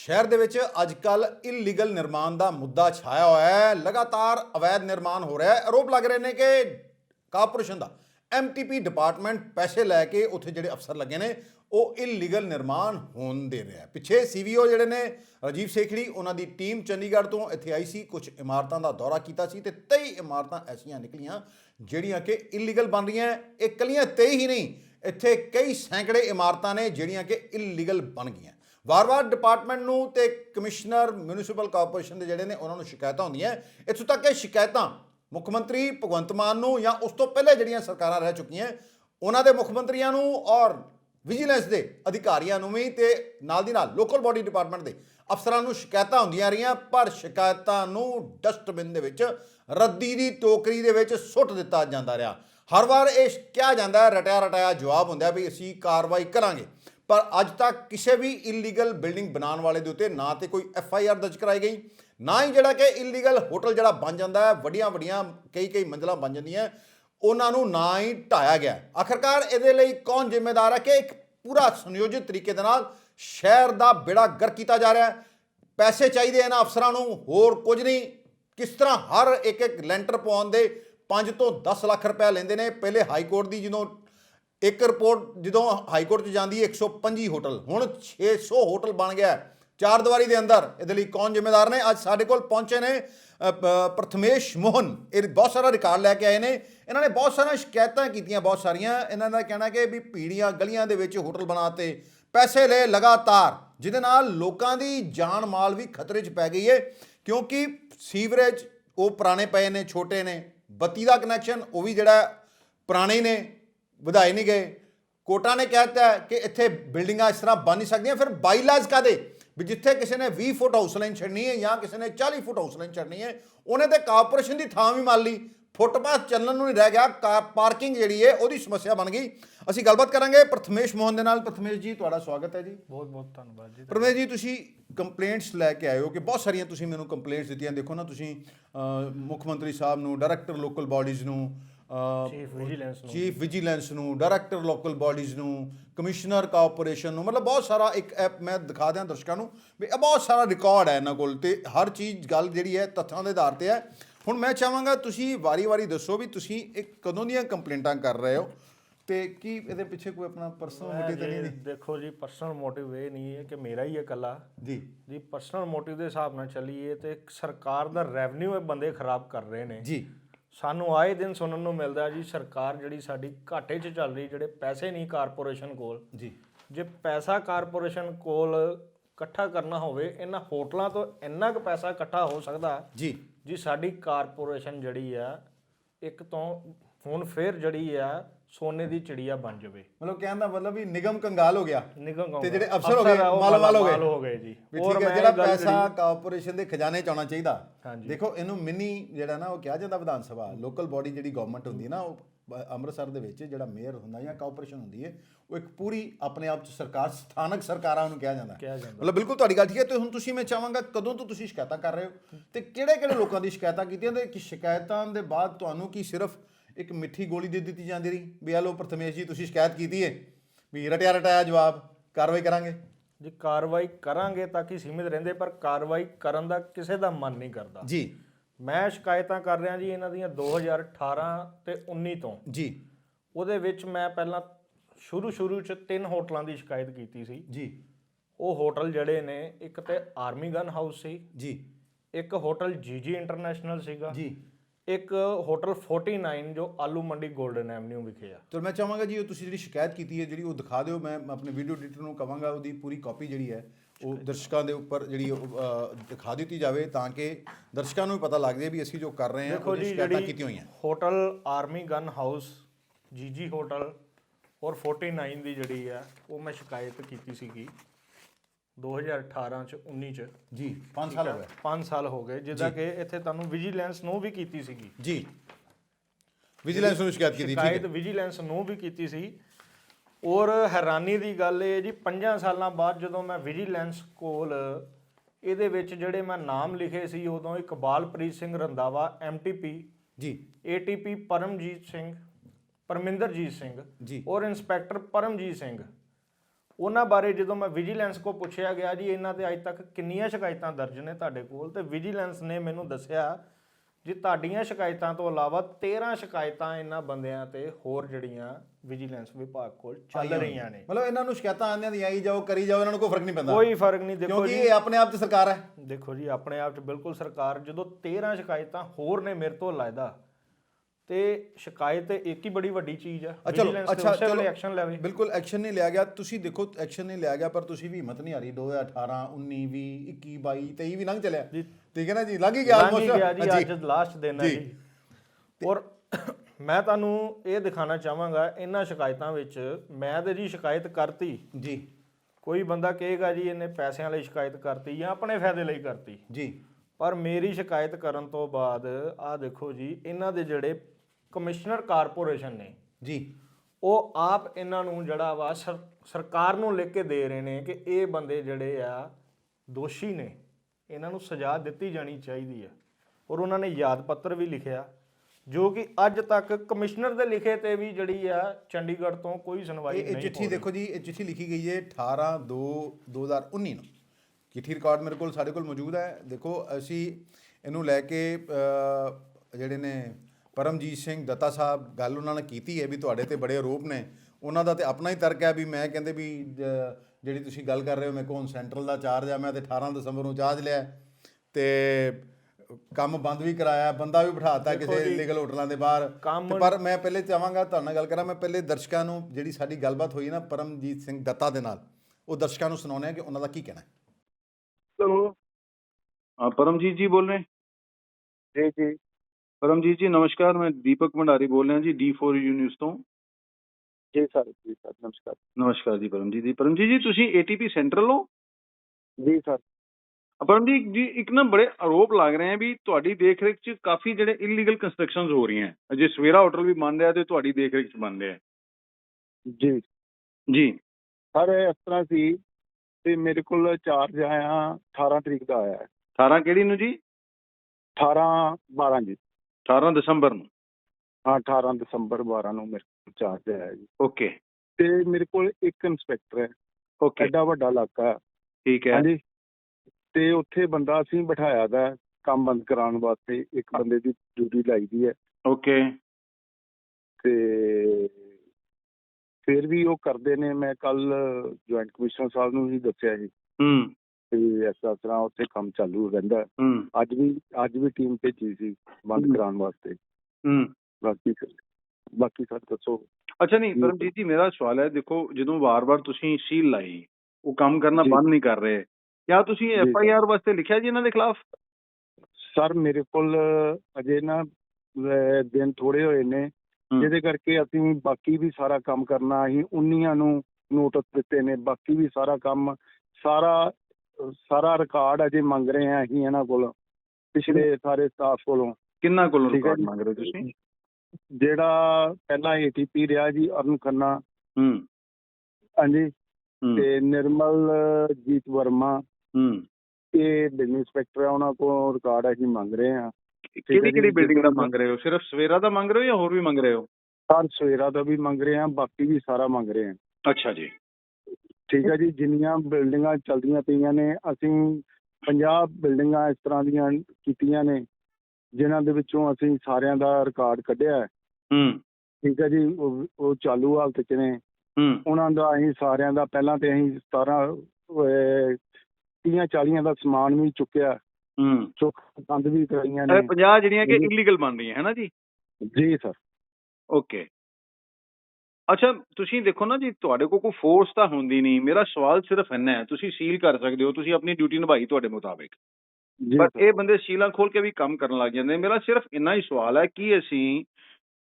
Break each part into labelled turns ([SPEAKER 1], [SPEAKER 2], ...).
[SPEAKER 1] ਸ਼ਹਿਰ ਦੇ ਵਿੱਚ ਅੱਜ ਅੱਜਕੱਲ ਇਲੀਗਲ ਨਿਰਮਾਣ ਦਾ ਮੁੱਦਾ ਛਾਇਆ ਹੋਇਆ ਹੈ। ਲਗਾਤਾਰ ਅਵੈਧ ਨਿਰਮਾਣ ਹੋ ਰਿਹਾ ਹੈ। ਆਰੋਪ ਲੱਗ ਰਹੇ ਨੇ ਕਿ ਕਾਰਪੋਰੇਸ਼ਨ ਦਾ ਐਮਟੀਪੀ ਡਿਪਾਰਟਮੈਂਟ ਪੈਸੇ ਲੈ ਕੇ ਉੱਥੇ ਜਿਹੜੇ ਅਫਸਰ ਲੱਗੇ ਨੇ, ਉਹ ਇਲੀਗਲ ਨਿਰਮਾਣ ਹੋਣ ਦੇ ਰਿਹਾ ਹੈ। ਪਿੱਛੇ ਸੀਵੀਓ ਜਿਹੜੇ ਨੇ ਰਾਜੀਵ ਸੇਖੜੀ, ਉਹਨਾਂ ਦੀ ਟੀਮ ਚੰਡੀਗੜ੍ਹ ਤੋਂ ਇੱਥੇ ਆਈ ਸੀ। ਕੁਝ ਇਮਾਰਤਾਂ ਦਾ ਦੌਰਾ ਕੀਤਾ ਸੀ ਤੇ 23 ਇਮਾਰਤਾਂ ਐਸੀਆਂ ਨਿਕਲੀਆਂ ਜਿਹੜੀਆਂ ਕਿ ਇਲੀਗਲ ਬਣ ਰਹੀਆਂ ਇਹ ਇਕੱਲੀਆਂ 23 ਹੀ ਨਹੀਂ, ਇੱਥੇ ਕਈ ਸੈਂਕੜੇ ਇਮਾਰਤਾਂ ਨੇ ਜਿਹੜੀਆਂ ਕਿ ਇਲੀਗਲ ਬਣ ਗਈਆਂ। ਵਾਰ-ਵਾਰ ਡਿਪਾਰਟਮੈਂਟ ਨੂੰ ਤੇ ਕਮਿਸ਼ਨਰ ਮਿਊਨਿਸਪਲ ਕਾਰਪੋਰੇਸ਼ਨ ਦੇ ਜਿਹੜੇ ਨੇ, ਉਹਨਾਂ ਨੂੰ ਸ਼ਿਕਾਇਤਾਂ ਹੁੰਦੀਆਂ ਇੱਥੋਂ ਤੱਕ ਕਿ ਸ਼ਿਕਾਇਤਾਂ ਮੁੱਖ ਮੰਤਰੀ ਭਗਵੰਤ ਮਾਨ ਨੂੰ ਜਾਂ ਉਸ ਤੋਂ ਪਹਿਲੇ ਜਿਹੜੀਆਂ ਸਰਕਾਰਾਂ ਰਹਿ ਚੁੱਕੀਆਂ ਉਹਨਾਂ ਦੇ ਮੁੱਖ ਮੰਤਰੀਆਂ ਨੂੰ ਔਰ ਵਿਜੀਲੈਂਸ ਦੇ ਅਧਿਕਾਰੀਆਂ ਨੂੰ ਵੀ ਤੇ ਨਾਲ ਦੀ ਨਾਲ ਲੋਕਲ ਬਾਡੀ ਡਿਪਾਰਟਮੈਂਟ ਦੇ ਅਫਸਰਾਂ ਨੂੰ ਸ਼ਿਕਾਇਤਾਂ ਹੁੰਦੀਆਂ ਰਹੀਆਂ, ਪਰ ਸ਼ਿਕਾਇਤਾਂ ਨੂੰ ਡਸਟਬਿਨ ਦੇ ਵਿੱਚ, ਰੱਦੀ ਦੀ ਟੋਕਰੀ ਦੇ ਵਿੱਚ ਸੁੱਟ ਦਿੱਤਾ ਜਾਂਦਾ ਰਿਹਾ। ਹਰ ਵਾਰ ਇਹ ਕਿਹਾ ਜਾਂਦਾ ਹੈ ਰਟਿਆ ਰਟਾਇਆ ਜਵਾਬ ਹੁੰਦਾ ਵੀ ਅਸੀਂ ਕਾਰਵਾਈ ਕਰਾਂਗੇ। ਪਰ ਅੱਜ ਤੱਕ ਕਿਸੇ ਵੀ ਇਲੀਗਲ ਬਿਲਡਿੰਗ ਬਣਾਉਣ ਵਾਲੇ ਦੇ ਉੱਤੇ ਨਾ ਤੇ ਕੋਈ ਐਫ ਆਈ ਆਰ ਦਰਜ ਕਰਾਈ ਗਈ, ਨਾ ਹੀ ਜਿਹੜਾ ਕਿ ਇਲੀਗਲ ਹੋਟਲ ਜਿਹੜਾ ਬਣ ਜਾਂਦਾ ਹੈ ਵੱਡੀਆਂ ਵੱਡੀਆਂ ਕਈ ਕਈ ਮੰਜ਼ਲਾਂ ਬਣ ਜਾਂਦੀਆਂ ਉਹਨਾਂ ਨੂੰ ਨਾ ਹੀ ਢਾਇਆ ਗਿਆ ਆਖਰਕਾਰ ਇਹਦੇ ਲਈ ਕੌਣ ਜ਼ਿੰਮੇਦਾਰ ਹੈ ਕਿ ਇੱਕ ਪੂਰਾ ਸੰਯੋਜਿਤ ਤਰੀਕੇ ਦੇ ਨਾਲ ਸ਼ਹਿਰ ਦਾ ਬੇੜਾ ਗਰ ਕੀਤਾ ਜਾ ਰਿਹਾ ਹੈ? ਪੈਸੇ ਚਾਹੀਦੇ ਇਹਨਾਂ ਅਫਸਰਾਂ ਨੂੰ, ਹੋਰ ਕੁਝ ਨਹੀਂ। ਕਿਸ ਤਰ੍ਹਾਂ ਹਰ ਇੱਕ ਇੱਕ ਲੈਂਟਰ ਪਾਉਣ ਦੇ 5 ਤੋਂ 10 ਲੱਖ ਰੁਪਏ ਲੈਂਦੇ ਨੇ? ਪਹਿਲੇ ਹਾਈ ਕੋਰਟ ਦੀ ਜਦੋਂ ਇੱਕ ਰਿਪੋਰਟ ਜਦੋਂ ਹਾਈ ਕੋਰਟ 'ਚ ਜਾਂਦੀ ਹੈ 125 ਹੋਟਲ। ਹੁਣ 600 ਹੋਟਲ ਬਣ ਗਿਆ ਚਾਰ ਦੀਵਾਰੀ ਦੇ ਅੰਦਰ ਇਹਦੇ ਲਈ ਕੌਣ ਜ਼ਿੰਮੇਦਾਰ ਨੇ? ਅੱਜ ਸਾਡੇ ਕੋਲ ਪਹੁੰਚੇ ਨੇ ਅ, ਪ੍ਰਥਮੇਸ਼ ਮੋਹਨ। ਇਹ ਬਹੁਤ ਸਾਰਾ ਰਿਕਾਰਡ ਲੈ ਕੇ ਆਏ ਨੇ। ਇਹਨਾਂ ਨੇ ਬਹੁਤ ਸਾਰੀਆਂ ਸ਼ਿਕਾਇਤਾਂ ਕੀਤੀਆਂ ਬਹੁਤ ਸਾਰੀਆਂ। ਇਹਨਾਂ ਦਾ ਕਹਿਣਾ ਕਿ ਵੀ ਪੀੜੀਆਂ ਗਲੀਆਂ ਦੇ ਵਿੱਚ ਹੋਟਲ ਬਣਾਤੇ ਪੈਸੇ ਲਏ ਲਗਾਤਾਰ ਜਿਹਦੇ ਨਾਲ ਲੋਕਾਂ ਦੀ ਜਾਨ ਮਾਲ ਵੀ ਖਤਰੇ 'ਚ ਪੈ ਗਈ ਹੈ। ਕਿਉਂਕਿ ਸੀਵਰੇਜ ਉਹ ਪੁਰਾਣੇ ਪਏ ਨੇ ਛੋਟੇ ਨੇ। ਬੱਤੀ ਦਾ ਕਨੈਕਸ਼ਨ ਉਹ ਵੀ ਜਿਹੜਾ ਪੁਰਾਣੇ ਨੇ। ਵਧਾਏ ਨਹੀਂ ਗਏ। ਕੋਟਾ ਨੇ ਕਹਿਤਾ ਕਿ ਇੱਥੇ ਬਿਲਡਿੰਗਾਂ ਇਸ ਤਰ੍ਹਾਂ ਬਣ ਨਹੀਂ ਸਕਦੀਆਂ। ਫਿਰ ਬਾਈਲਾਜ਼ ਕਾਦੇ ਵੀ ਜਿੱਥੇ ਕਿਸੇ ਨੇ 20 ਫੁੱਟ ਹਾਊਸ ਲਾਈਨ ਛੱਡਣੀ ਹੈ ਜਾਂ ਕਿਸੇ ਨੇ 40 ਫੁੱਟ ਹਾਊਸ ਲਾਈਨ ਛੱਡਣੀ ਹੈ ਉਹਨੇ ਤੇ ਕਾਰਪੋਰੇਸ਼ਨ ਦੀ ਥਾਂ ਵੀ ਮੰਨ ਲਈ। ਫੁੱਟਪਾਥ ਚੱਲਣ ਨੂੰ ਨਹੀਂ ਰਹਿ ਗਿਆ ਕਾਰ ਪਾਰਕਿੰਗ ਜਿਹੜੀ ਹੈ ਉਹਦੀ ਸਮੱਸਿਆ ਬਣ ਗਈ। ਅਸੀਂ ਗੱਲਬਾਤ ਕਰਾਂਗੇ ਪ੍ਰਥਮੇਸ਼ ਮੋਹਨ ਦੇ ਨਾਲ। ਪ੍ਰਥਮੇਸ਼ ਜੀ ਤੁਹਾਡਾ ਸਵਾਗਤ ਹੈ ਜੀ।
[SPEAKER 2] ਬਹੁਤ ਬਹੁਤ ਧੰਨਵਾਦ ਜੀ।
[SPEAKER 1] ਪ੍ਰਵੇਸ਼ ਜੀ ਤੁਸੀਂ ਕੰਪਲੇਂਟਸ ਲੈ ਕੇ ਆਏ ਹੋ ਕਿ ਬਹੁਤ ਸਾਰੀਆਂ ਤੁਸੀਂ ਮੈਨੂੰ ਕੰਪਲੇਂਟਸ ਦਿੱਤੀਆਂ। ਦੇਖੋ ਨਾ ਤੁਸੀਂ ਮੁੱਖ ਮੰਤਰੀ ਸਾਹਿਬ ਨੂੰ ਡਾਇਰੈਕਟਰ ਲੋਕਲ ਬਾਡੀਜ਼ ਨੂੰ
[SPEAKER 2] ਚੀਫ ਵਿਜੀਲੈਂਸ ਨੂੰ।
[SPEAKER 1] ਚੀਫ ਵਿਜੀਲੈਂਸ ਨੂੰ ਡਾਇਰੈਕਟਰ ਲੋਕਲ ਬਾਡੀਜ਼ ਨੂੰ ਕਮਿਸ਼ਨਰ ਕਾਰਪੋਰੇਸ਼ਨ ਨੂੰ ਮਤਲਬ ਬਹੁਤ ਸਾਰਾ ਇੱਕ ਐਪ ਮੈਂ ਦਿਖਾ ਦਿਆਂ ਦਰਸ਼ਕਾਂ ਨੂੰ ਵੀ ਇਹ ਬਹੁਤ ਸਾਰਾ ਰਿਕਾਰਡ ਹੈ ਇਹਨਾਂ ਕੋਲ ਤੇ ਹਰ ਚੀਜ਼ ਗੱਲ ਜਿਹੜੀ ਹੈ ਤੱਥਾਂ ਦੇ ਆਧਾਰ ਤੇ ਹੈ। ਹੁਣ ਮੈਂ ਚਾਹਾਂਗਾ ਤੁਸੀਂ ਵਾਰੀ-ਵਾਰੀ ਦੱਸੋ ਵੀ ਤੁਸੀਂ ਇੱਕ ਕਦੋਂ ਦੀਆਂ ਕੰਪਲੇਂਟਾਂ ਕਰ ਰਹੇ ਹੋ ਤੇ ਕੀ ਇਹਦੇ ਪਿੱਛੇ ਕੋਈ ਆਪਣਾ ਪਰਸਨਲ ਮੋਟਿਵ ਤਾਂ ਨਹੀਂ
[SPEAKER 2] ਦੇਖੋ ਜੀ ਪਰਸਨਲ ਮੋਟਿਵ ਇਹ ਨਹੀਂ ਹੈ ਕਿ ਮੇਰਾ ਹੀ ਹੈ ਇਕੱਲਾ।
[SPEAKER 1] ਜੀ।
[SPEAKER 2] ਜੀ ਪਰਸਨਲ ਮੋਟਿਵ ਦੇ ਹਿਸਾਬ ਨਾਲ ਚੱਲੀਏ ਤੇ ਸਰਕਾਰ ਦਾ ਰੈਵਨਿਊ ਇਹ ਬੰਦੇ ਖਰਾਬ ਕਰ ਰਹੇ ਨੇ।
[SPEAKER 1] ਜੀ।
[SPEAKER 2] ਸਾਨੂੰ ਆਏ ਦਿਨ ਸੁਣਨ ਨੂੰ ਮਿਲਦਾ ਜੀ ਸਰਕਾਰ ਜਿਹੜੀ ਸਾਡੀ ਘਾਟੇ 'ਚ ਚੱਲ ਰਹੀ ਜਿਹੜੇ ਪੈਸੇ ਨਹੀਂ ਕਾਰਪੋਰੇਸ਼ਨ ਕੋਲ
[SPEAKER 1] ਜੀ।
[SPEAKER 2] ਜੇ ਪੈਸਾ ਕਾਰਪੋਰੇਸ਼ਨ ਕੋਲ ਇਕੱਠਾ ਕਰਨਾ ਹੋਵੇ ਇਹਨਾਂ ਹੋਟਲਾਂ ਤੋਂ ਇੰਨਾ ਕੁ ਪੈਸਾ ਇਕੱਠਾ ਹੋ ਸਕਦਾ
[SPEAKER 1] ਜੀ।
[SPEAKER 2] ਜੀ ਸਾਡੀ ਕਾਰਪੋਰੇਸ਼ਨ ਜਿਹੜੀ ਆ ਇੱਕ ਤੋਂ ਹੁਣ ਫੇਰ ਜਿਹੜੀ ਆ ਸੋਨੇ ਦੀ ਚਿੜੀਆ ਬਣ ਜਾਵੇ
[SPEAKER 1] ਮਤਲਬ ਕਹਿਣ ਦਾ ਮਤਲਬ ਵੀ ਨਿਗਮ ਕੰਗਾਲ ਹੋ ਗਿਆ
[SPEAKER 2] ਨਿਗਮ
[SPEAKER 1] ਤੇ ਜਿਹੜੇ ਅਫਸਰ ਹੋ ਗਏ,
[SPEAKER 2] ਆ, ਉਹ
[SPEAKER 1] ਮਾਲਾਮਾਲ ਹੋ ਗਏ।
[SPEAKER 2] ਮਾਲਾਮਾਲ ਹੋ ਗਏ ਜੀ
[SPEAKER 1] ਵੀ
[SPEAKER 2] ਔਰ
[SPEAKER 1] ਠੀਕ ਹੈ
[SPEAKER 2] ਮੈਂ
[SPEAKER 1] ਜਿਹੜਾ
[SPEAKER 2] ਗੱਲ
[SPEAKER 1] ਪੈਸਾ ਕਾਰਪੋਰੇਸ਼ਨ ਦੇ ਖਜ਼ਾਨੇ ਚ ਆਉਣਾ ਚਾਹੀਦਾ
[SPEAKER 2] ਹਾਂਜੀ।
[SPEAKER 1] ਦੇਖੋ ਇਹਨੂੰ ਮਿਨੀ ਜਿਹੜਾ ਨਾ ਉਹ ਕਿਹਾ ਜਾਂਦਾ ਵਿਧਾਨ ਸਭਾ ਲੋਕਲ ਬਾਡੀ ਜਿਹੜੀ ਗਵਰਨਮੈਂਟ ਹੁੰਦੀ ਹੈ ਨਾ ਉਹ ਬ- ਅੰਮ੍ਰਿਤਸਰ ਦੇ ਵਿੱਚ ਜਿਹੜਾ ਮੇਅਰ ਹੁੰਦਾ ਜਾਂ ਕਾਰਪੋਰੇਸ਼ਨ ਹੁੰਦੀ ਹੈ ਉਹ ਇੱਕ ਪੂਰੀ ਆਪਣੇ ਆਪ ਚ ਸਰਕਾਰ ਸਥਾਨਕ ਸਰਕਾਰਾਂ ਨੂੰ ਕਿਹਾ ਜਾਂਦਾ।
[SPEAKER 2] ਕਿਹਾ ਜਾਂਦਾ।
[SPEAKER 1] ਮਤਲਬ ਬਿਲਕੁਲ ਤੁਹਾਡੀ ਗੱਲ ਠੀਕ ਹੈ ਤੇ ਹੁਣ ਤੁਸੀਂ ਮੈਂ ਚਾਹਾਂਗਾ ਕਦੋਂ ਤੋਂ ਤੁਸੀਂ ਸ਼ਿਕਾਇਤਾਂ ਕਰ ਰਹੇ ਹੋ ਤੇ ਕਿਹੜੇ ਕਿਹੜੇ ਲੋਕਾਂ ਦੀ ਸ਼ਿਕਾਇਤਾਂ ਕੀਤੀਆਂ ਤੇ ਕਿ ਸ਼ਿਕਾਇਤਾਂ ਦੇ ਬਾਅਦ ਤੁਹਾਨੂੰ ਕੀ ਸਿਰਫ ਇੱਕ ਮਿੱਠੀ ਗੋਲੀ ਦੇ ਦਿੱਤੀ ਜਾਂਦੀ ਰਹੀ। ਵੀ ਆ ਲੋ ਪ੍ਰਥਮੇਸ਼ ਜੀ ਤੁਸੀਂ ਸ਼ਿਕਾਇਤ ਕੀਤੀ ਹੈ ਵੀ ਰਟਿਆ ਰਟਾਇਆ ਜਵਾਬ ਕਾਰਵਾਈ ਕਰਾਂਗੇ।
[SPEAKER 2] ਜੀ ਕਾਰਵਾਈ ਕਰਾਂਗੇ ਤਾਂ ਕਿ ਸੀਮਿਤ ਰਹਿੰਦੇ ਪਰ ਕਾਰਵਾਈ ਕਰਨ ਦਾ ਕਿਸੇ ਦਾ ਮਨ ਨਹੀਂ ਕਰਦਾ।
[SPEAKER 1] ਜੀ।
[SPEAKER 2] ਮੈਂ ਸ਼ਿਕਾਇਤਾਂ ਕਰ ਰਿਹਾ ਜੀ ਇਹਨਾਂ ਦੀਆਂ 2018 ਤੇ 19 ਤੋਂ।
[SPEAKER 1] ਜੀ।
[SPEAKER 2] ਉਹਦੇ ਵਿੱਚ ਮੈਂ ਪਹਿਲਾਂ ਸ਼ੁਰੂ ਸ਼ੁਰੂ ਚ ਤਿੰਨ ਹੋਟਲਾਂ ਦੀ ਸ਼ਿਕਾਇਤ ਕੀਤੀ ਸੀ।
[SPEAKER 1] ਜੀ।
[SPEAKER 2] ਉਹ ਹੋਟਲ ਜਿਹੜੇ ਨੇ ਇੱਕ ਤੇ ਆਰਮੀ ਗਨ ਹਾਊਸ ਸੀ।
[SPEAKER 1] ਜੀ।
[SPEAKER 2] ਇੱਕ ਹੋਟਲ ਜੀਜੀ ਇੰਟਰਨੈਸ਼ਨਲ ਸੀਗਾ।
[SPEAKER 1] ਜੀ।
[SPEAKER 2] ਇੱਕ ਹੋਟਲ 49 ਜੋ ਆਲੂ ਮੰਡੀ 골ਡਨ ਐਵਨਿਊ ਵਿਖੇ ਆ।
[SPEAKER 1] ਤੇ ਮੈਂ ਚਾਹਾਂਗਾ ਜੀ ਉਹ ਤੁਸੀਂ ਜਿਹੜੀ ਸ਼ਿਕਾਇਤ ਕੀਤੀ ਹੈ ਜਿਹੜੀ ਉਹ ਦਿਖਾ ਦਿਓ। ਮੈਂ ਆਪਣੇ ਵੀਡੀਓ ਐਡੀਟਰ ਨੂੰ ਕਵਾਂਗਾ ਉਹਦੀ ਪੂਰੀ ਕਾਪੀ ਜਿਹੜੀ ਹੈ ਉਹ ਦਰਸ਼ਕਾਂ ਦੇ ਉੱਪਰ ਜਿਹੜੀ ਉਹ, ਦਿਖਾ ਦਿੱਤੀ ਜਾਵੇ ਤਾਂ ਕਿ ਦਰਸ਼ਕਾਂ ਨੂੰ ਵੀ ਪਤਾ ਲੱਗ ਜਾਏ ਵੀ ਅਸੀਂ ਜੋ ਕਰ ਰਹੇ ਹਾਂ
[SPEAKER 2] ਜੀ
[SPEAKER 1] ਸ਼ਿਕਾਇਤਾਂ ਕੀਤੀਆਂ ਹੋਈਆਂ।
[SPEAKER 2] Hotel army gun house GG hotel ਔਰ 49 ਦੀ ਜਿਹੜੀ ਆ ਉਹ ਮੈਂ ਸ਼ਿਕਾਇਤ ਕੀਤੀ ਸੀਗੀ। 2018 ਚ 19 ਚ।
[SPEAKER 1] ਜੀ 5 ਸਾਲ ਹੋ ਗਏ।
[SPEAKER 2] 5 ਸਾਲ ਹੋ ਗਏ ਜਿੱਦਾਂ ਕਿ ਇੱਥੇ ਤੁਹਾਨੂੰ ਵਿਜੀਲੈਂਸ ਨੂੰ ਵੀ ਕੀਤੀ ਸੀਗੀ।
[SPEAKER 1] ਜੀ। ਵਿਜੀਲੈਂਸ ਨੂੰ ਸ਼ਿਕਾਇਤ ਕੀਤੀ ਠੀਕ
[SPEAKER 2] ਸ਼ਿਕਾਇਤ ਵਿਜੀਲੈਂਸ ਨੂੰ ਵੀ ਕੀਤੀ ਸੀ। ਔਰ ਹੈਰਾਨੀ ਦੀ ਗੱਲ ਇਹ ਜੀ 5 ਸਾਲਾਂ ਬਾਅਦ ਜਦੋਂ ਮੈਂ ਵਿਜੀਲੈਂਸ ਕੋਲ ਇਹਦੇ ਵਿੱਚ ਜਿਹੜੇ ਮੈਂ ਨਾਮ ਲਿਖੇ ਸੀ ਉਦੋਂ ਇਕਬਾਲਪ੍ਰੀਤ ਸਿੰਘ ਰੰਦਾਵਾ ਐਮਟੀਪੀ
[SPEAKER 1] ਜੀ।
[SPEAKER 2] ਏਟੀਪੀ ਪਰਮਜੀਤ ਸਿੰਘ ਪਰਮਿੰਦਰਜੀਤ ਸਿੰਘ
[SPEAKER 1] ਜੀ।
[SPEAKER 2] ਔਰ ਇੰਸਪੈਕਟਰ ਪਰਮਜੀਤ ਸਿੰਘ। ਉਹਨਾਂ ਬਾਰੇ ਜਦੋਂ ਮੈਂ ਵਿਜੀਲੈਂਸ ਕੋ ਪੁੱਛਿਆ ਗਿਆ ਜੀ ਇਹਨਾਂ ਤੇ ਅੱਜ ਤੱਕ ਕਿੰਨੀਆਂ ਸ਼ਿਕਾਇਤਾਂ ਦਰਜ ਨੇ ਤੁਹਾਡੇ ਕੋਲ? ਤੇ ਵਿਜੀਲੈਂਸ ਨੇ ਮੈਨੂੰ ਦੱਸਿਆ ਜੀ ਤੁਹਾਡੀਆਂ ਸ਼ਿਕਾਇਤਾਂ ਤੋਂ ਇਲਾਵਾ 13 ਸ਼ਿਕਾਇਤਾਂ ਇਹਨਾਂ ਬੰਦਿਆਂ ਤੇ ਹੋਰ ਜਿਹੜੀਆਂ ਵਿਜੀਲੈਂਸ ਵਿਭਾਗ ਕੋਲ ਚੱਲ ਰਹੀਆਂ ਨੇ।
[SPEAKER 1] ਮਤਲਬ ਇਹਨਾਂ ਨੂੰ ਸ਼ਿਕਾਇਤਾਂ ਆਉਂਦੀਆਂ ਦੀ ਆਈ ਜਾਓ ਕਰੀ ਜਾਓ ਇਹਨਾਂ ਨੂੰ ਕੋਈ ਫ਼ਰਕ ਨਹੀਂ ਪੈਂਦਾ।
[SPEAKER 2] ਕੋਈ ਫ਼ਰਕ ਨਹੀਂ। ਦੇਖੋ
[SPEAKER 1] ਕਿਉਂਕਿ
[SPEAKER 2] ਜੀ।
[SPEAKER 1] ਇਹ ਆਪਣੇ ਆਪ 'ਚ ਸਰਕਾਰ ਹੈ।
[SPEAKER 2] ਦੇਖੋ ਜੀ ਆਪਣੇ ਆਪ 'ਚ ਬਿਲਕੁਲ ਸਰਕਾਰ ਜਦੋਂ 13 ਸ਼ਿਕਾਇਤਾਂ ਹੋਰ ਨੇ ਮੇਰੇ ਤੋਂ ਲਾਇਦਾ ਤੇ ਸ਼ਿਕਾਇਤ ਇੱਕ ਹੀ ਬੜੀ ਵੱਡੀ ਚੀਜ਼ ਆ
[SPEAKER 1] ਅੱਛਾ
[SPEAKER 2] ਤੇ
[SPEAKER 1] ਅੱਛਾ ਚਲੋ
[SPEAKER 2] ਐਕਸ਼ਨ ਲਵੇ।
[SPEAKER 1] ਬਿਲਕੁਲ ਐਕਸ਼ਨ ਨਹੀਂ ਲਿਆ ਗਿਆ। ਤੁਸੀਂ ਦੇਖੋ ਐਕਸ਼ਨ ਨਹੀਂ ਲਿਆ ਗਿਆ ਪਰ ਤੁਸੀਂ ਵੀ ਹਿੰਮਤ ਨਹੀਂ ਹਾਰੀ। 2018 19 20 21 22 23 ਵੀ ਲੰਘ ਚੱਲਿਆ। ਠੀਕ ਹੈ ਨਾ ਜੀ? ਲੰਘ ਹੀ ਗਿਆ
[SPEAKER 2] ਲੰਘ ਹੀ
[SPEAKER 1] almost।
[SPEAKER 2] ਗਿਆ ਜੀ। ਅੱਜ ਲਾਸਟ ਦਿਨ ਹੈ।
[SPEAKER 1] ਜੀ।
[SPEAKER 2] ਔਰ ਮੈਂ ਤੁਹਾਨੂੰ ਇਹ ਦਿਖਾਣਾ ਚਾਹਾਂਗਾ ਇਹਨਾਂ ਸ਼ਿਕਾਇਤਾਂ ਵਿੱਚ ਮੈਂ ਤੇ ਜੀ ਸ਼ਿਕਾਇਤ ਕਰਤੀ।
[SPEAKER 1] ਜੀ।
[SPEAKER 2] ਕੋਈ ਬੰਦਾ ਕਹੇਗਾ ਜੀ ਇਹਨੇ ਪੈਸਿਆਂ ਲਈ ਸ਼ਿਕਾਇਤ ਕਰਤੀ ਜਾਂ ਆਪਣੇ ਫਾਇਦੇ ਲਈ ਕਰਤੀ।
[SPEAKER 1] ਜੀ।
[SPEAKER 2] ਪਰ ਮੇਰੀ ਸ਼ਿਕਾਇਤ ਕਰਨ ਤੋਂ ਬਾਅਦ ਆਹ ਦੇਖੋ ਜੀ ਇਹਨਾਂ ਦੇ ਜਿਹੜੇ ਕਮਿਸ਼ਨਰ ਕਾਰਪੋਰੇਸ਼ਨ ਨੇ
[SPEAKER 1] ਜੀ।
[SPEAKER 2] ਉਹ ਆਪ ਇਹਨਾਂ ਨੂੰ ਜਿਹੜਾ ਵਾ ਸਰ- ਸਰਕਾਰ ਨੂੰ ਲਿਖ ਕੇ ਦੇ ਰਹੇ ਨੇ ਕਿ ਇਹ ਬੰਦੇ ਜਿਹੜੇ ਆ ਦੋਸ਼ੀ ਨੇ ਇਹਨਾਂ ਨੂੰ ਸਜ਼ਾ ਦਿੱਤੀ ਜਾਣੀ ਚਾਹੀਦੀ ਹੈ ਔਰ ਉਹਨਾਂ ਨੇ ਯਾਦ ਪੱਤਰ ਵੀ ਲਿਖਿਆ ਜੋ ਕਿ ਅੱਜ ਤੱਕ ਕਮਿਸ਼ਨਰ ਦੇ ਲਿਖੇ ਤੇ ਵੀ ਜਿਹੜੀ ਆ ਚੰਡੀਗੜ੍ਹ ਤੋਂ ਕੋਈ ਸੁਣਵਾਈ
[SPEAKER 1] ਇਹ ਇਹ
[SPEAKER 2] ਨਹੀਂ
[SPEAKER 1] ਚਿੱਠੀ ਦੇਖੋ ਜੀ ਇਹ ਚਿੱਠੀ ਲਿਖੀ ਗਈ ਹੈ 18 2 2019 ਨੂੰ। ਚਿੱਠੀ ਰਿਕਾਰਡ ਮੇਰੇ ਕੋਲ ਸਾਡੇ ਕੋਲ ਮੌਜੂਦ ਹੈ। ਦੇਖੋ ਅਸੀਂ ਇਹਨੂੰ ਲੈ ਕੇ ਜਿਹੜੇ ਨੇ ਪਰਮਜੀਤ ਸਿੰਘ ਦੱਤਾ ਸਾਹਿਬ ਗੱਲ ਉਹਨਾਂ ਨੇ ਕੀਤੀ ਹੈ ਵੀ ਤੁਹਾਡੇ ਤੇ ਬੜੇ ਆਰੋਪ ਨੇ। ਉਹਨਾਂ ਦਾ ਤੇ ਆਪਣਾ ਹੀ ਤਰਕ ਹੈ ਵੀ ਮੈਂ ਕਹਿੰਦੇ ਵੀ ਜਿਹੜੀ ਤੁਸੀਂ ਗੱਲ ਕਰ ਰਹੇ ਹੋ ਮੇਰੇ ਕੋਲ ਸੈਂਟਰਲ ਦਾ ਚਾਰਜ ਆ ਮੈਂ ਤੇ 18 ਦਸੰਬਰ ਨੂੰ ਚਾਰਜ ਲਿਆ। ਤੇ ਕੰਮ ਬੰਦ ਵੀ ਕਰਾਇਆ ਬੰਦਾ ਵੀ ਬਿਠਾਤਾ ਕਿਸੇ ਇਲੀਗਲ ਹੋਟਲਾਂ ਦੇ ਬਾਹਰ। ਪਰ ਮੈਂ ਪਹਿਲੇ ਚਾਹਾਂਗਾ ਤੁਹਾਡੇ ਨਾਲ ਗੱਲ ਕਰਾਂ ਮੈਂ ਪਹਿਲੇ ਦਰਸ਼ਕਾਂ ਨੂੰ ਜਿਹੜੀ ਸਾਡੀ ਗੱਲਬਾਤ ਹੋਈ ਨਾ ਪਰਮਜੀਤ ਸਿੰਘ ਦੱਤਾ ਦੇ ਨਾਲ ਉਹ ਦਰਸ਼ਕਾਂ ਨੂੰ ਸੁਣਾਉਂਦੇ ਆ ਕਿ ਉਹਨਾਂ ਦਾ ਕੀ ਕਹਿਣਾ ਹੈ।
[SPEAKER 3] हेलो हाँ परमजीत जी बोल रहे हैं
[SPEAKER 4] जी जी
[SPEAKER 3] परमजीत जी नमस्कार मैं दीपक भंडारी बोल रहे हैं G D four you news ਤੋਂ
[SPEAKER 4] जी सर जी सर नमस्कार
[SPEAKER 3] ਨਮਸਕਾਰ ਜੀ ਪਰਮਜੀਤ ਜੀ ਪਰਮਜੀਤ ਜੀ ਤੁਸੀਂ ਏਟੀਪੀ ਸੈਂਟਰਲ ਹੋ
[SPEAKER 4] जी सर
[SPEAKER 3] ਪਰਮਜੀਤ ਜੀ ਇੱਕ ਨਾ ਬੜੇ ਆਰੋਪ ਲੱਗ ਰਹੇ ਆ ਵੀ ਤੁਹਾਡੀ ਦੇਖ ਰੇਖ 'ਚ ਕਾਫੀ ਜਿਹੜੇ ਇਲੀਗਲ ਕੰਸਟਰਕਸ਼ਨਸ ਹੋ ਰਹੀਆਂ ਅਜੇ ਸਵੇਰਾ ਹੋਟਲ ਵੀ ਬਣ ਰਿਹਾ ਤੇ ਤੁਹਾਡੀ ਦੇਖ ਰੇਖ 'ਚ ਬਣ ਰਿਹਾ
[SPEAKER 4] ਜੀ
[SPEAKER 3] ਜੀ
[SPEAKER 4] ਸਰ ਇਸ ਤਰ੍ਹਾਂ ਸੀ ਤੇ ਮੇਰੇ ਕੋਲ ਚਾਰਜ ਆਇਆ 18 ਤਰੀਕ ਦਾ ਆਇਆ ਹੈ।
[SPEAKER 3] 18 ਕਿਹੜੀ ਨੂੰ ਜੀ?
[SPEAKER 4] 18 12 ਜੀ।
[SPEAKER 3] 18 ਦਸੰਬਰ ਨੂੰ।
[SPEAKER 4] ਹਾਂ 18 ਦਸੰਬਰ 12 ਨੂੰ ਮੇਰੇ ਕੋਲ ਚਾਰਜ ਆਇਆ ਜੀ।
[SPEAKER 3] ਓਕੇ।
[SPEAKER 4] ਤੇ ਮੇਰੇ ਕੋਲ ਇੱਕ ਇਨਸਪੈਕਟਰ ਹੈ।
[SPEAKER 3] ਓਕੇ।
[SPEAKER 4] ਐਡਾ ਵੱਡਾ ਇਲਾਕਾ
[SPEAKER 3] ਠੀਕ ਹੈ।
[SPEAKER 4] ਹਾਂਜੀ। ਤੇ ਉੱਥੇ ਬੰਦਾ ਅਸੀਂ ਬਿਠਾਇਆ ਦਾ ਕੰਮ ਬੰਦ ਕਰਾਉਣ ਵਾਸਤੇ। ਇੱਕ ਬੰਦੇ ਦੀ ਡਿਊਟੀ ਲਾਈ ਦੀ ਹੈ।
[SPEAKER 3] ਓਕੇ।
[SPEAKER 4] ਤੇ ਫਿਰ ਵੀ ਉਹ ਕਰਦੇ ਨੇ ਮੈਂ ਕੱਲ ਜੁਆਇੰਟ ਕਮਿਸ਼ਨਰ ਸਾਹਿਬ ਨੂੰ ਵੀ ਦੱਸਿਆ ਸੀ
[SPEAKER 3] ਹੂੰ
[SPEAKER 4] ਤੇ ਇਸ ਤਰ੍ਹਾਂ ਉੱਥੇ ਕੰਮ ਚਾਲੂ ਰਹਿੰਦਾ ਹੈ।
[SPEAKER 3] ਹੂੰ
[SPEAKER 4] ਅੱਜ ਵੀ ਅੱਜ ਵੀ ਟੀਮ ਭੇਜੀ ਸੀ ਬੰਦ। ਕਰਾਉਣ ਵਾਸਤੇ
[SPEAKER 3] ਹੂੰ
[SPEAKER 4] ਬਾਕੀ ਬਾਕੀ ਸਰ ਦੱਸੋ
[SPEAKER 3] ਅੱਛਾ ਨਹੀਂ। ਪਰਮਜੀਤ ਜੀ ਮੇਰਾ ਸਵਾਲ ਹੈ ਦੇਖੋ ਜਦੋਂ ਵਾਰ-ਵਾਰ ਤੁਸੀਂ ਸੀਲ ਲਾਈ ਉਹ ਕੰਮ ਕਰਨਾ। ਬੰਦ ਨਹੀਂ ਕਰ ਰਹੇ ਕਿਆ ਤੁਸੀਂ ਐਫ ਆਈ ਆਰ ਵਾਸਤੇ ਲਿਖਿਆ ਜੀ ਇਹਨਾਂ ਦੇ ਖਿਲਾਫ
[SPEAKER 4] ਸਰ ਮੇਰੇ ਕੋਲ ਅਜੇ ਨਾ ਦਿਨ ਥੋੜੇ ਹੋਏ ਨੇ। ਜਿਹਦੇ ਕਰਕੇ ਅਸੀਂ ਬਾਕੀ ਵੀ ਸਾਰਾ ਕੰਮ ਕਰਨਾ ਅਸੀਂ 19 ਨੂੰ ਨੋਟਿਸ ਦਿੱਤੇ ਨੇ ਬਾਕੀ ਵੀ ਸਾਰਾ ਕੰਮ ਸਾਰਾ ਸਾਰਾ ਰਿਕਾਰਡ ਅਜੇ ਮੰਗ ਰਹੇ ਆ ਅਸੀਂ ਇਹਨਾਂ ਕੋਲ ਪਿਛਲੇ ਸਾਰੇ ਸਟਾਫ ਕੋਲੋਂ।
[SPEAKER 3] ਕਿੰਨਾ ਕੋਲੋਂ ਰਿਕਾਰਡ। ਮੰਗ ਰਹੇ ਤੁਸੀਂ?
[SPEAKER 4] ਜਿਹੜਾ ਪਹਿਲਾਂ ਏਟੀਪੀ ਰਿਹਾ ਜੀ ਅਰਨ ਖੰਨਾ।
[SPEAKER 3] ਹੂੰ।
[SPEAKER 4] ਹਾਂਜੀ। ਤੇ ਨਿਰਮਲ ਜੀਤ ਵਰਮਾ।
[SPEAKER 3] ਹੂੰ।
[SPEAKER 4] ਇਹ ਬਿਜ਼ਨਸ ਇੰਸਪੈਕਟਰ ਆ ਉਹਨਾਂ ਕੋਲ ਰਿਕਾਰਡ ਅਸੀਂ ਮੰਗ ਰਹੇ ਹਾਂ।
[SPEAKER 3] ਕਿਹੜੀ ਕਿਹੜੀ ਬਿਲਡਿੰਗ ਦਾ ਮੰਗ ਰਹੇ ਹੋ? ਸਿਰਫ ਸਵੇਰਾ ਦਾ ਮੰਗ ਰਹੇ ਹੋ ਜਾਂ ਹੋਰ ਵੀ ਮੰਗ ਰਹੇ ਹੋ?
[SPEAKER 4] ਸਰ ਸਵੇਰਾ ਦਾ ਵੀ ਮੰਗ ਰਹੇ ਹਾਂ ਬਾਕੀ ਵੀ ਸਾਰਾ ਮੰਗ ਰਹੇ ਹਾਂ।
[SPEAKER 3] ਅੱਛਾ ਜੀ।
[SPEAKER 4] ਠੀਕ ਹੈ ਜੀ ਜਿੰਨੀਆਂ ਬਿਲਡਿੰਗਾਂ ਚੱਲਦੀਆਂ ਪਈਆਂ ਨੇ ਅਸੀਂ 50 ਬਿਲਡਿੰਗਾਂ ਇਸ ਤਰ੍ਹਾਂ ਦੀਆਂ ਕੀਤੀਆਂ ਨੇ ਜਿਨ੍ਹਾਂ ਦੇ ਵਿੱਚੋਂ ਅਸੀਂ ਸਾਰਿਆਂ ਦਾ ਰਿਕਾਰਡ ਕੱਢਿਆ ਹੈ।
[SPEAKER 3] ਹੂੰ।
[SPEAKER 4] ਠੀਕ ਹੈ ਜੀ ਉਹ ਉਹ ਚਾਲੂ ਹਾਲਤ 'ਚ ਨੇ।
[SPEAKER 3] ਹੂੰ।
[SPEAKER 4] ਉਹਨਾਂ ਦਾ ਅਸੀਂ ਸਾਰਿਆਂ ਦਾ ਪਹਿਲਾਂ ਤੇ ਅਸੀਂ 17 30 40 ਦਾ ਸਮਾਨ ਵੀ ਚੁੱਕਿਆ।
[SPEAKER 3] ਹੂੰ
[SPEAKER 4] ਬੰਦ ਵੀ ਕਰਾਈਆਂ
[SPEAKER 3] ਇਹ
[SPEAKER 4] ਨੇ
[SPEAKER 3] 50 ਜਿਹੜੀਆਂ ਕਿ। ਇਲੀਗਲ ਬਣ ਰਹੀਆਂ ਹੈ ਨਾ ਜੀ
[SPEAKER 4] ਜੀ ਸਰ
[SPEAKER 3] ਓਕੇ ਅੱਛਾ ਤੁਸੀਂ ਦੇਖੋ ਨਾ ਜੀ ਤੁਹਾਡੇ ਕੋਲ ਕੋਈ ਫੋਰਸ ਤਾਂ ਹੁੰਦੀ ਨਹੀਂ ਮੇਰਾ ਸਵਾਲ ਸਿਰਫ ਇੰਨਾ ਹੈ ਤੁਸੀਂ ਸੀਲ ਕਰ ਸਕਦੇ ਹੋ ਤੁਸੀਂ ਆਪਣੀ ਡਿਊਟੀ ਨਿਭਾਈ ਤੁਹਾਡੇ ਮੁਤਾਬਿਕ ਪਰ। ਇਹ ਬੰਦੇ ਸੀਲਾਂ ਖੋਲ ਕੇ ਵੀ ਕੰਮ ਕਰਨ ਲੱਗ ਜਾਂਦੇ। ਮੇਰਾ ਸਿਰਫ ਇੰਨਾ ਹੀ ਸਵਾਲ ਹੈ ਕਿ ਅਸੀਂ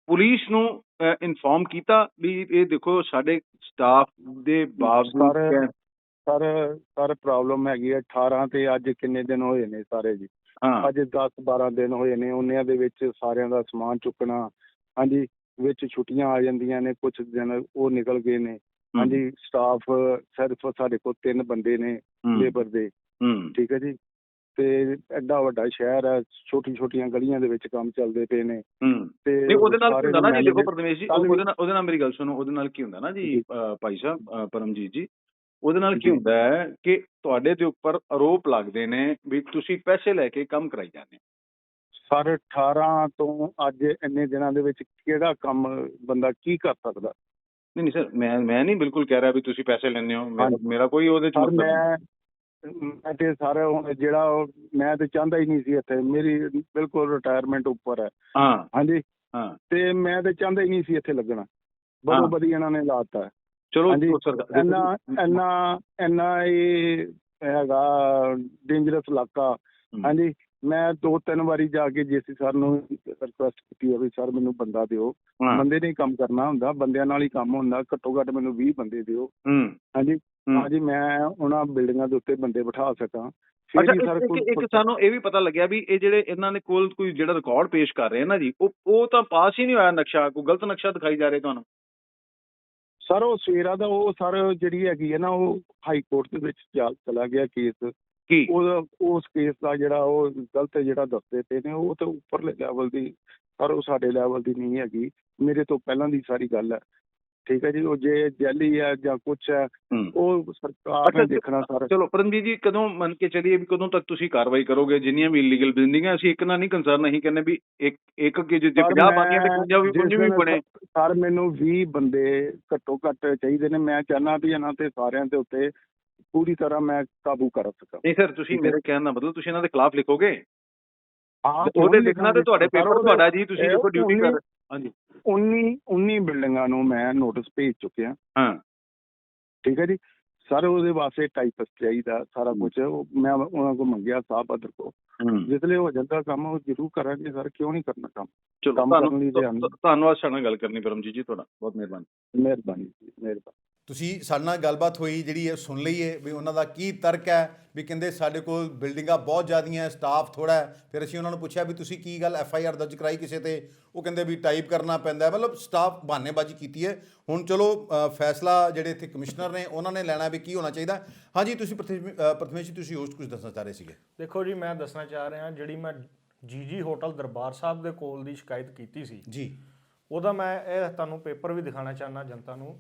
[SPEAKER 3] ਪੁਲਿਸ ਨੂੰ ਇਨਫੋਰਮ ਕੀਤਾ ਵੀ ਇਹ ਦੇਖੋ ਸਾਡੇ ਸਟਾਫ ਦੇ ਬਾਵਜੂਦ
[SPEAKER 4] ਸਰ ਸਰ ਪ੍ਰੋਬਲਮ ਹੈਗੀ ਹੈ 18 ਤੇ ਅੱਜ ਕਿੰਨੇ ਦਿਨ ਹੋਏ ਨੇ ਸਾਰੇ ਜੀ?
[SPEAKER 3] ਹਾਂ।
[SPEAKER 4] ਅੱਜ 10 12 ਦਿਨ ਹੋਏ ਨੇ ਉਹਨਿਆਂ ਦੇ ਵਿੱਚ ਸਾਰਿਆਂ ਦਾ ਸਮਾਨ ਚੁੱਕਣਾ ਹਾਂਜੀ ਵਿੱਚ ਛੁੱਟੀਆਂ ਆ ਜਾਂਦੀਆਂ ਨੇ ਕੁਝ ਦਿਨ ਉਹ ਨਿਕਲ ਗਏ ਨੇ। ਹਾਂਜੀ ਸਟਾਫ ਸਿਰਫ ਸਾਡੇ ਕੋਲ ਤਿੰਨ ਬੰਦੇ ਨੇ ਲੇਬਰ ਦੇ। ਠੀਕ ਹੈ ਜੀ? ਤੇ ਐਡਾ ਵੱਡਾ ਸ਼ਹਿਰ ਹੈ ਛੋਟੀ ਛੋਟੀਆਂ ਗਲੀਆਂ ਦੇ ਵਿੱਚ ਕੰਮ ਚੱਲਦੇ ਪਏ ਨੇ। ਤੇ
[SPEAKER 3] ਉਹਦੇ ਨਾਲ ਹੁੰਦਾ ਨਾ ਜੀ ਦੇਖੋ ਪਰਦੇਸ਼ ਜੀ ਉਹਦੇ ਨਾਲ ਉਹਦੇ ਨਾਲ ਮੇਰੀ ਗੱਲ ਸੁਣੋ ਉਹਦੇ ਨਾਲ ਕੀ ਹੁੰਦਾ ਨਾ ਜੀ ਭਾਈ ਸਾਹਿਬ ਪਰਮਜੀਤ ਜੀ ਉਹਦੇ ਨਾਲ ਕੀ। ਹੁੰਦਾ ਹੈ ਕਿ ਤੁਹਾਡੇ ਦੇ ਉੱਪਰ ਆਰੋਪ ਲੱਗਦੇ ਨੇ ਵੀ ਤੁਸੀਂ ਪੈਸੇ ਲੈ ਕੇ ਕੰਮ ਕਰਾਈ ਜਾਂਦੇ।
[SPEAKER 4] ਸਰ 18 ਤੋਂ ਅੱਜ ਇੰਨੇ ਦਿਨਾਂ ਦੇ ਵਿੱਚ ਕਿਹੜਾ ਕੰਮ ਬੰਦਾ ਕੀ ਕਰ ਸਕਦਾ?
[SPEAKER 3] ਨਹੀਂ ਨਹੀਂ ਸਰ ਮੈਂ ਮੈਂ ਨਹੀਂ ਬਿਲਕੁਲ ਕਹਿ ਰਿਹਾ ਵੀ ਤੁਸੀਂ ਪੈਸੇ ਲੈਂਦੇ ਹੋ। ਮੇਰਾ- ਕੋਈ ਉਹਦੇ ਚ
[SPEAKER 4] ਸਰ
[SPEAKER 3] ਮਤਲਬ ਨਹੀਂ।
[SPEAKER 4] ਮੈਂ ਮੈਂ ਤੇ ਸਰ ਹੁਣ ਜਿਹੜਾ ਮੈਂ ਤੇ ਚਾਹੁੰਦਾ ਹੀ ਨਹੀਂ ਸੀ ਇੱਥੇ। ਮੇਰੀ ਬਿਲਕੁਲ ਰਿਟਾਇਰਮੈਂਟ ਉੱਪਰ ਹੈ।
[SPEAKER 3] ਹਾਂ।
[SPEAKER 4] ਹਾਂਜੀ।
[SPEAKER 3] ਹਾਂ।
[SPEAKER 4] ਤੇ ਮੈਂ ਤੇ ਚਾਹੁੰਦਾ ਹੀ ਨਹੀਂ ਸੀ ਇੱਥੇ ਲੱਗਣਾ।
[SPEAKER 3] ਹਾਂ।
[SPEAKER 4] ਬੜੀ ਇਹਨਾਂ ਨੇ ਲਾਤਾ
[SPEAKER 3] ਚਲੋ
[SPEAKER 4] ਇੰਨਾ ਇੰਨਾ ਇੰਨਾ ਇਹ ਹੈਗਾ ਡੇਂਜਰਸ ਇਲਾਕਾ। ਹਾਂਜੀ ਮੈਂ ਦੋ ਤਿੰਨ ਵਾਰੀ ਜਾ ਕੇ ਜੀਸੀ ਸਰ ਨੂੰ ਰਿਕੁਐਸਟ ਕੀਤੀ ਹੈ ਵੀ ਸਰ ਮੈਨੂੰ ਬੰਦਾ ਦਿਓ। ਬੰਦੇ ਨੇ ਕੰਮ ਕਰਨਾ ਹੁੰਦਾ ਬੰਦਿਆਂ ਨਾਲ ਹੀ ਕੰਮ ਹੁੰਦਾ ਘੱਟੋ ਘੱਟ ਮੈਨੂੰ 20 ਬੰਦੇ ਦਿਓ। ਹਾਂਜੀ। ਹਾਂਜੀ ਮੈਂ ਉਹਨਾਂ ਬਿਲਡਿੰਗਾਂ ਦੇ ਉੱਤੇ ਬੰਦੇ ਬਿਠਾ ਸਕਾਂ।
[SPEAKER 3] ਅੱਛਾ ਇੱਕ- ਸਾਨੂੰ ਇਹ ਵੀ ਪਤਾ ਲੱਗਿਆ ਵੀ ਇਹ ਜਿਹੜੇ ਇਹਨਾਂ ਨੇ ਕੋਲ ਕੋਈ ਜਿਹੜਾ ਰਿਕਾਰਡ ਪੇਸ਼ ਕਰ ਰਹੇ ਨਾ ਜੀ ਉਹ ਉਹ ਤਾਂ ਪਾਸ ਹੀ ਨਹੀਂ ਹੋਇਆ ਨਕਸ਼ਾ ਕੋਈ ਗਲਤ ਨਕਸ਼ਾ ਦਿਖਾਈ ਜਾ ਰਿਹਾ ਤੁਹਾਨੂੰ?
[SPEAKER 4] ਸਰ ਉਹ ਸਵੇਰਾ ਦਾ ਉਹ ਸਰ ਜਿਹੜੀ ਹੈਗੀ ਹੈ ਨਾ ਉਹ ਹਾਈ ਕੋਰਟ ਦੇ ਵਿੱਚ ਜਾ ਚਲਾ ਗਿਆ ਕੇਸ।
[SPEAKER 3] ਕੀ?
[SPEAKER 4] ਉਹ ਉਸ ਕੇਸ ਦਾ ਜਿਹੜਾ ਉਹ ਗਲਤ ਜਿਹੜਾ ਦੱਸਦੇ ਪਏ ਨੇ ਉਹ ਤਾਂ ਉੱਪਰਲੇ ਲੈਵਲ ਦੀ ਪਰ ਉਹ ਸਾਡੇ ਲੈਵਲ ਦੀ ਨਹੀਂ ਹੈਗੀ। ਮੇਰੇ ਤੋਂ ਪਹਿਲਾਂ ਦੀ ਸਾਰੀ ਗੱਲ ਹੈ। ਠੀਕ ਹੈ ਜੀ ਉਹ ਜੇ ਜੈਲੀ ਹੈ ਜਾਂ ਕੁਛ ਹੈ
[SPEAKER 3] ਹੂੰ।
[SPEAKER 4] ਉਹ ਸਰਕਾਰ ਨੇ ਦੇਖਣਾ ਸਰ।
[SPEAKER 3] ਚਲੋ ਪਰਮਜੀਤ ਜੀ ਕਦੋਂ ਮੰਨ ਕੇ ਚੱਲੀਏ ਵੀ ਕਦੋਂ ਤੱਕ ਤੁਸੀਂ ਕਾਰਵਾਈ ਕਰੋਗੇ? ਜਿੰਨੀਆਂ ਵੀ ਇਲੀਗਲ ਬਿਲਡਿੰਗਾਂ ਅਸੀਂ ਇੱਕ ਨਾਲ ਨਹੀਂ ਕੰਸਰਨ ਨਹੀਂ ਕਹਿੰਦੇ ਵੀ ਇੱਕ ਇੱਕ ਕਿ ਜੇ 50 ਬਣੀਆਂ ਤੇ 50 ਵੀ 50 ਵੀ ਬਣੇ।
[SPEAKER 4] ਸਰ ਮੈਨੂੰ 20 ਬੰਦੇ ਘੱਟੋ ਘੱਟ ਚਾਹੀਦੇ ਨੇ ਮੈਂ ਚਾਹਨਾ ਵੀ ਇਹਨਾਂ ਤੇ ਸਾਰਿਆਂ ਦੇ ਉੱਤੇ ਪੂਰੀ ਤਰ੍ਹਾਂ ਮੈਂ ਕਾਬੂ ਕਰ ਸਕਾਂ।
[SPEAKER 3] ਨਹੀਂ ਸਰ ਤੁਸੀਂ। ਮੇਰੇ ਕਹਿਣ ਦਾ ਮਤਲਬ ਤੁਸੀਂ ਇਹਨਾਂ ਦੇ ਖਿਲਾਫ ਲਿਖੋਗੇ? ਉਹਦੇ ਲਿਖਣਾ ਤੇ ਤੁਹਾਡੇ ਪੇਪਰ ਤੁਹਾਡਾ ਜੀ ਤੁਸੀਂ ਦੇਖੋ ਡਿਊਟੀ ਕਰ ਹਾਂਜੀ।
[SPEAKER 4] 19 19 ਬਿਲਡਿੰਗਾਂ ਨੂੰ ਮੈਂ ਨੋਟਿਸ ਭੇਜ ਚੁੱਕਿਆ।
[SPEAKER 3] ਹਾਂ।
[SPEAKER 4] ਠੀਕ ਹੈ ਜੀ? ਸਰ ਉਹਦੇ ਵਾਸਤੇ ਟਾਈਪਸ ਚਾਹੀਦਾ ਸਾਰਾ। ਕੁਝ ਮੈਂ ਉਹਨਾਂ ਕੋਲ ਮੰਗਿਆ ਸਾਹਿਬ ਅਦਰ ਕੋ
[SPEAKER 3] ਹੂੰ।
[SPEAKER 4] ਜਿਸਲੇ ਹੋ ਜਾਂਦਾ ਕੰਮ ਉਹ ਜ਼ਰੂਰ ਕਰਾਂਗੇ ਸਰ ਕਿਉਂ ਨਹੀਂ ਕਰਨਾ ਕੰਮ?
[SPEAKER 3] ਚਲੋ
[SPEAKER 4] ਲਈ।
[SPEAKER 3] ਤੁਹਾਨੂੰ ਧੰਨਵਾਦ ਸਾਡੇ ਗੱਲ ਕਰਨੀ ਪਰਮਜੀਤ ਜੀ ਤੁਹਾਡਾ। ਬਹੁਤ ਮਿਹਰਬਾਨੀ।
[SPEAKER 4] ਮਿਹਰਬਾਨੀ ਜੀ ਮਿਹਰਬਾਨੀ।
[SPEAKER 1] ਤੁਸੀਂ ਸਾਡੇ ਨਾਲ ਗੱਲਬਾਤ ਹੋਈ ਜਿਹੜੀ ਇਹ ਸੁਣ ਲਈਏ ਵੀ ਉਹਨਾਂ ਦਾ ਕੀ ਤਰਕ ਹੈ ਵੀ ਕਹਿੰਦੇ ਸਾਡੇ ਕੋਲ ਬਿਲਡਿੰਗਾਂ ਬਹੁਤ ਜ਼ਿਆਦੀਆਂ ਸਟਾਫ ਥੋੜਾ ਹੈ। ਫਿਰ ਅਸੀਂ ਉਹਨਾਂ ਨੂੰ ਪੁੱਛਿਆ ਵੀ ਤੁਸੀਂ ਕੀ ਗੱਲ ਐਫ ਆਈ ਆਰ ਦਰਜ ਕਰਾਈ ਕਿਸੇ ਤੇ? ਉਹ ਕਹਿੰਦੇ ਵੀ ਟਾਈਪ ਕਰਨਾ ਪੈਂਦਾ ਹੈ। ਮਤਲਬ ਸਟਾਫ ਬਹਾਨੇਬਾਜ਼ੀ ਕੀਤੀ ਹੈ। ਹੁਣ ਚਲੋ ਫੈਸਲਾ ਜਿਹੜੇ ਇੱਥੇ ਕਮਿਸ਼ਨਰ ਨੇ ਉਹਨਾਂ ਨੇ ਲੈਣਾ ਵੀ ਕੀ ਹੋਣਾ ਚਾਹੀਦਾ? ਹਾਂਜੀ ਤੁਸੀਂ ਪ੍ਰਥਮੇਸ਼ ਜੀ ਤੁਸੀਂ ਉਸ ਕੁਝ ਦੱਸਣਾ ਚਾਹ ਰਹੇ ਸੀਗੇ?
[SPEAKER 2] ਦੇਖੋ ਜੀ ਮੈਂ ਦੱਸਣਾ ਚਾਹ ਰਿਹਾ ਜਿਹੜੀ ਮੈਂ ਜੀਜੀ ਹੋਟਲ ਦਰਬਾਰ ਸਾਹਿਬ ਦੇ ਕੋਲ ਦੀ ਸ਼ਿਕਾਇਤ ਕੀਤੀ ਸੀ।
[SPEAKER 1] ਜੀ।
[SPEAKER 2] ਉਹਦਾ ਮੈਂ ਇਹ ਤੁਹਾਨੂੰ ਪੇਪਰ ਵੀ ਦਿਖਾਣਾ ਚਾਹਨਾ ਜਨਤਾ ਨੂੰ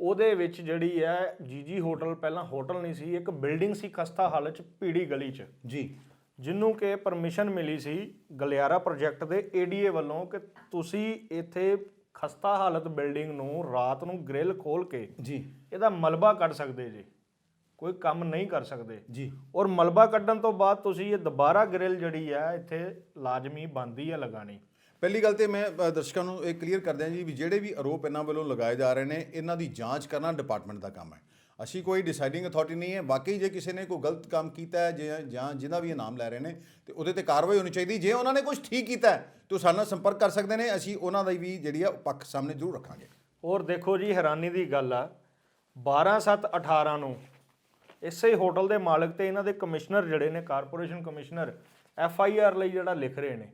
[SPEAKER 2] ਉਹਦੇ ਵਿੱਚ ਜਿਹੜੀ ਹੈ ਜੀਜੀ ਹੋਟਲ ਪਹਿਲਾਂ ਹੋਟਲ ਨਹੀਂ ਸੀ ਇੱਕ ਬਿਲਡਿੰਗ ਸੀ ਖਸਤਾ ਹਾਲਤ ਚ ਪੀੜੀ ਗਲੀ ਚ।
[SPEAKER 1] ਜੀ।
[SPEAKER 2] ਜਿਹਨੂੰ ਕਿ ਪਰਮਿਸ਼ਨ ਮਿਲੀ ਸੀ ਗਲਿਆਰਾ ਪ੍ਰੋਜੈਕਟ ਦੇ ਏਡੀਏ ਵੱਲੋਂ ਕਿ ਤੁਸੀਂ ਇੱਥੇ ਖਸਤਾ ਹਾਲਤ ਬਿਲਡਿੰਗ ਨੂੰ ਰਾਤ ਨੂੰ ਗ੍ਰਿਲ ਖੋਲ ਕੇ
[SPEAKER 1] ਜੀ।
[SPEAKER 2] ਇਹਦਾ ਮਲਬਾ ਕੱਢ ਸਕਦੇ ਜੀ। ਕੋਈ ਕੰਮ ਨਹੀਂ ਕਰ ਸਕਦੇ।
[SPEAKER 1] ਜੀ।
[SPEAKER 2] ਔਰ ਮਲਬਾ ਕੱਢਣ ਤੋਂ ਬਾਅਦ ਤੁਸੀਂ ਇਹ ਦੁਬਾਰਾ ਗ੍ਰਿਲ ਜਿਹੜੀ ਹੈ ਇੱਥੇ ਲਾਜ਼ਮੀ ਬੰਦੀ ਹੈ ਲਗਾਣੀ।
[SPEAKER 1] ਪਹਿਲੀ ਗੱਲ ਤੇ ਮੈਂ ਅ, ਦਰਸ਼ਕਾਂ ਨੂੰ ਇਹ ਕਲੀਅਰ ਕਰ ਦਿਆਂ ਜੀ ਵੀ ਜਿਹੜੇ ਵੀ ਆਰੋਪ ਇਹਨਾਂ ਵੱਲੋਂ ਲਗਾਏ ਜਾ ਰਹੇ ਨੇ ਇਹਨਾਂ ਦੀ ਜਾਂਚ ਕਰਨਾ ਡਿਪਾਰਟਮੈਂਟ ਦਾ ਕੰਮ ਹੈ। ਅਸੀਂ ਕੋਈ ਡਿਸਾਈਡਿੰਗ ਅਥਾਰਟੀ ਨਹੀਂ ਹੈ। ਬਾਕੀ ਜੇ ਕਿਸੇ ਨੇ ਕੋਈ ਗਲਤ ਕੰਮ ਕੀਤਾ ਹੈ ਜੇ- ਜਾਂ ਜਿਹਦਾ ਵੀ ਇਹ ਨਾਮ ਲੈ ਰਹੇ ਨੇ ਤੇ ਉਹਦੇ ਤੇ ਕਾਰਵਾਈ ਹੋਣੀ ਚਾਹੀਦੀ ਜੇ ਉਹਨਾਂ ਨੇ ਕੁਝ ਠੀਕ ਕੀਤਾ ਹੈ ਤਾਂ ਉਹ ਸਾਡੇ ਨਾਲ ਸੰਪਰਕ ਕਰ ਸਕਦੇ ਨੇ। ਅਸੀਂ ਉਹਨਾਂ ਦਾ ਵੀ ਜਿਹੜੀ ਆ ਉਹ ਪੱਖ ਸਾਹਮਣੇ ਜ਼ਰੂਰ ਰੱਖਾਂਗੇ।
[SPEAKER 2] ਔਰ ਦੇਖੋ ਜੀ ਹੈਰਾਨੀ ਦੀ ਗੱਲ ਆ 12 7 18 ਨੂੰ ਇਸੇ ਹੋਟਲ ਦੇ ਮਾਲਕ ਤੇ ਇਹਨਾਂ ਦੇ ਕਮਿਸ਼ਨਰ ਜਿਹੜੇ ਨੇ corporation commissioner F I R ਲਈ ਜਿਹੜਾ ਲਿਖ ਰਹੇ ਨੇ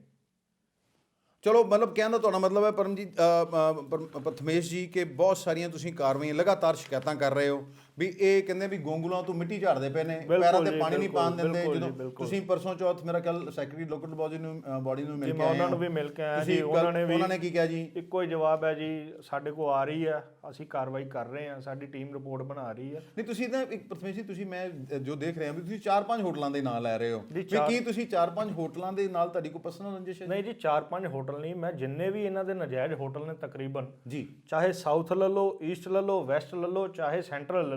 [SPEAKER 1] ਚਲੋ ਮਤਲਬ ਕਹਿਣ ਦਾ ਤੁਹਾਡਾ ਮਤਲਬ ਹੈ ਪਰਮਜੀਤ ਅ, ਪਰ- ਪ੍ਰਥਮੇਸ਼ ਜੀ ਕਿ ਬਹੁਤ ਸਾਰੀਆਂ ਤੁਸੀਂ ਕਾਰਵਾਈਆਂ ਲਗਾਤਾਰ ਸ਼ਿਕਾਇਤਾਂ ਕਰ ਰਹੇ ਹੋ। ਵੀ ਇਹ ਕਹਿੰਦੇ ਵੀ ਗੋਂਗਲਾਂ ਤੋਂ ਮਿੱਟੀ ਝਾੜਦੇ ਪਏ ਨੇ ਪੈਰਾਂ ਤੇ ਪਾਣੀ ਨਹੀਂ ਪਾਣ ਦਿੰਦੇ ਜਦੋਂ। ਤੁਸੀਂ ਪਰਸੋਂ ਚੌਥ ਮੇਰਾ ਕੱਲ ਸੈਕਟਰੀ ਲੋਕਲ ਬਾਡੀ ਨੂੰ ਬਾਡੀ ਨੂੰ ਮਿਲ ਕੇ ਆਏ
[SPEAKER 2] ਉਹਨਾਂ। ਨੂੰ ਵੀ ਮਿਲ ਕੇ
[SPEAKER 1] ਤੁਸੀਂ
[SPEAKER 2] ਜੀ ਉਹਨਾਂ ਨੇ ਵੀ
[SPEAKER 1] ਉਹਨਾਂ ਨੇ ਕੀ ਕਿਹਾ ਜੀ?
[SPEAKER 2] ਇੱਕੋ ਹੀ ਜਵਾਬ ਹੈ ਜੀ ਸਾਡੇ ਕੋਲ ਆ ਰਹੀ ਹੈ ਅਸੀਂ ਕਾਰਵਾਈ ਕਰ ਰਹੇ ਹਾਂ ਸਾਡੀ ਟੀਮ ਰਿਪੋਰਟ ਬਣਾ ਰਹੀ ਹੈ।
[SPEAKER 1] ਨਹੀਂ ਤੁਸੀਂ ਤਾਂ ਇੱਕ ਪ੍ਰਥਮੇਸ਼ ਜੀ ਤੁਸੀਂ ਮੈਂ ਜੋ ਦੇਖ ਰਿਹਾ ਵੀ ਤੁਸੀਂ ਚਾਰ ਪੰਜ ਹੋਟਲਾਂ ਦੇ ਨਾਂ ਲੈ ਰਹੇ ਹੋ। ਵੀ ਕੀ ਤੁਸੀਂ ਚਾਰ ਪੰਜ ਹੋਟਲਾਂ ਦੇ ਨਾਲ ਤੁਹਾਡੀ ਕੋਈ ਪਰਸਨਲ ਰੰਜਿਸ਼ ਹੈ
[SPEAKER 2] ਨਹੀਂ ਜੀ ਚਾਰ ਪੰਜ ਹੋਟਲ ਨਹੀਂ ਮੈਂ ਜਿੰਨੇ ਵੀ ਇਹਨਾਂ ਦੇ ਨਜਾਇਜ਼ ਹੋਟਲ ਨੇ ਤਕਰੀਬਨ
[SPEAKER 1] ਜੀ।
[SPEAKER 2] ਚਾਹੇ ਸਾਊਥ ਲੈ ਲਓ ਈਸਟ ਲੈ ਲਓ ਵੈਸਟ ਲੈ ਲਓ ਚਾਹੇ ਸੈਂਟਰਲ ਲੈ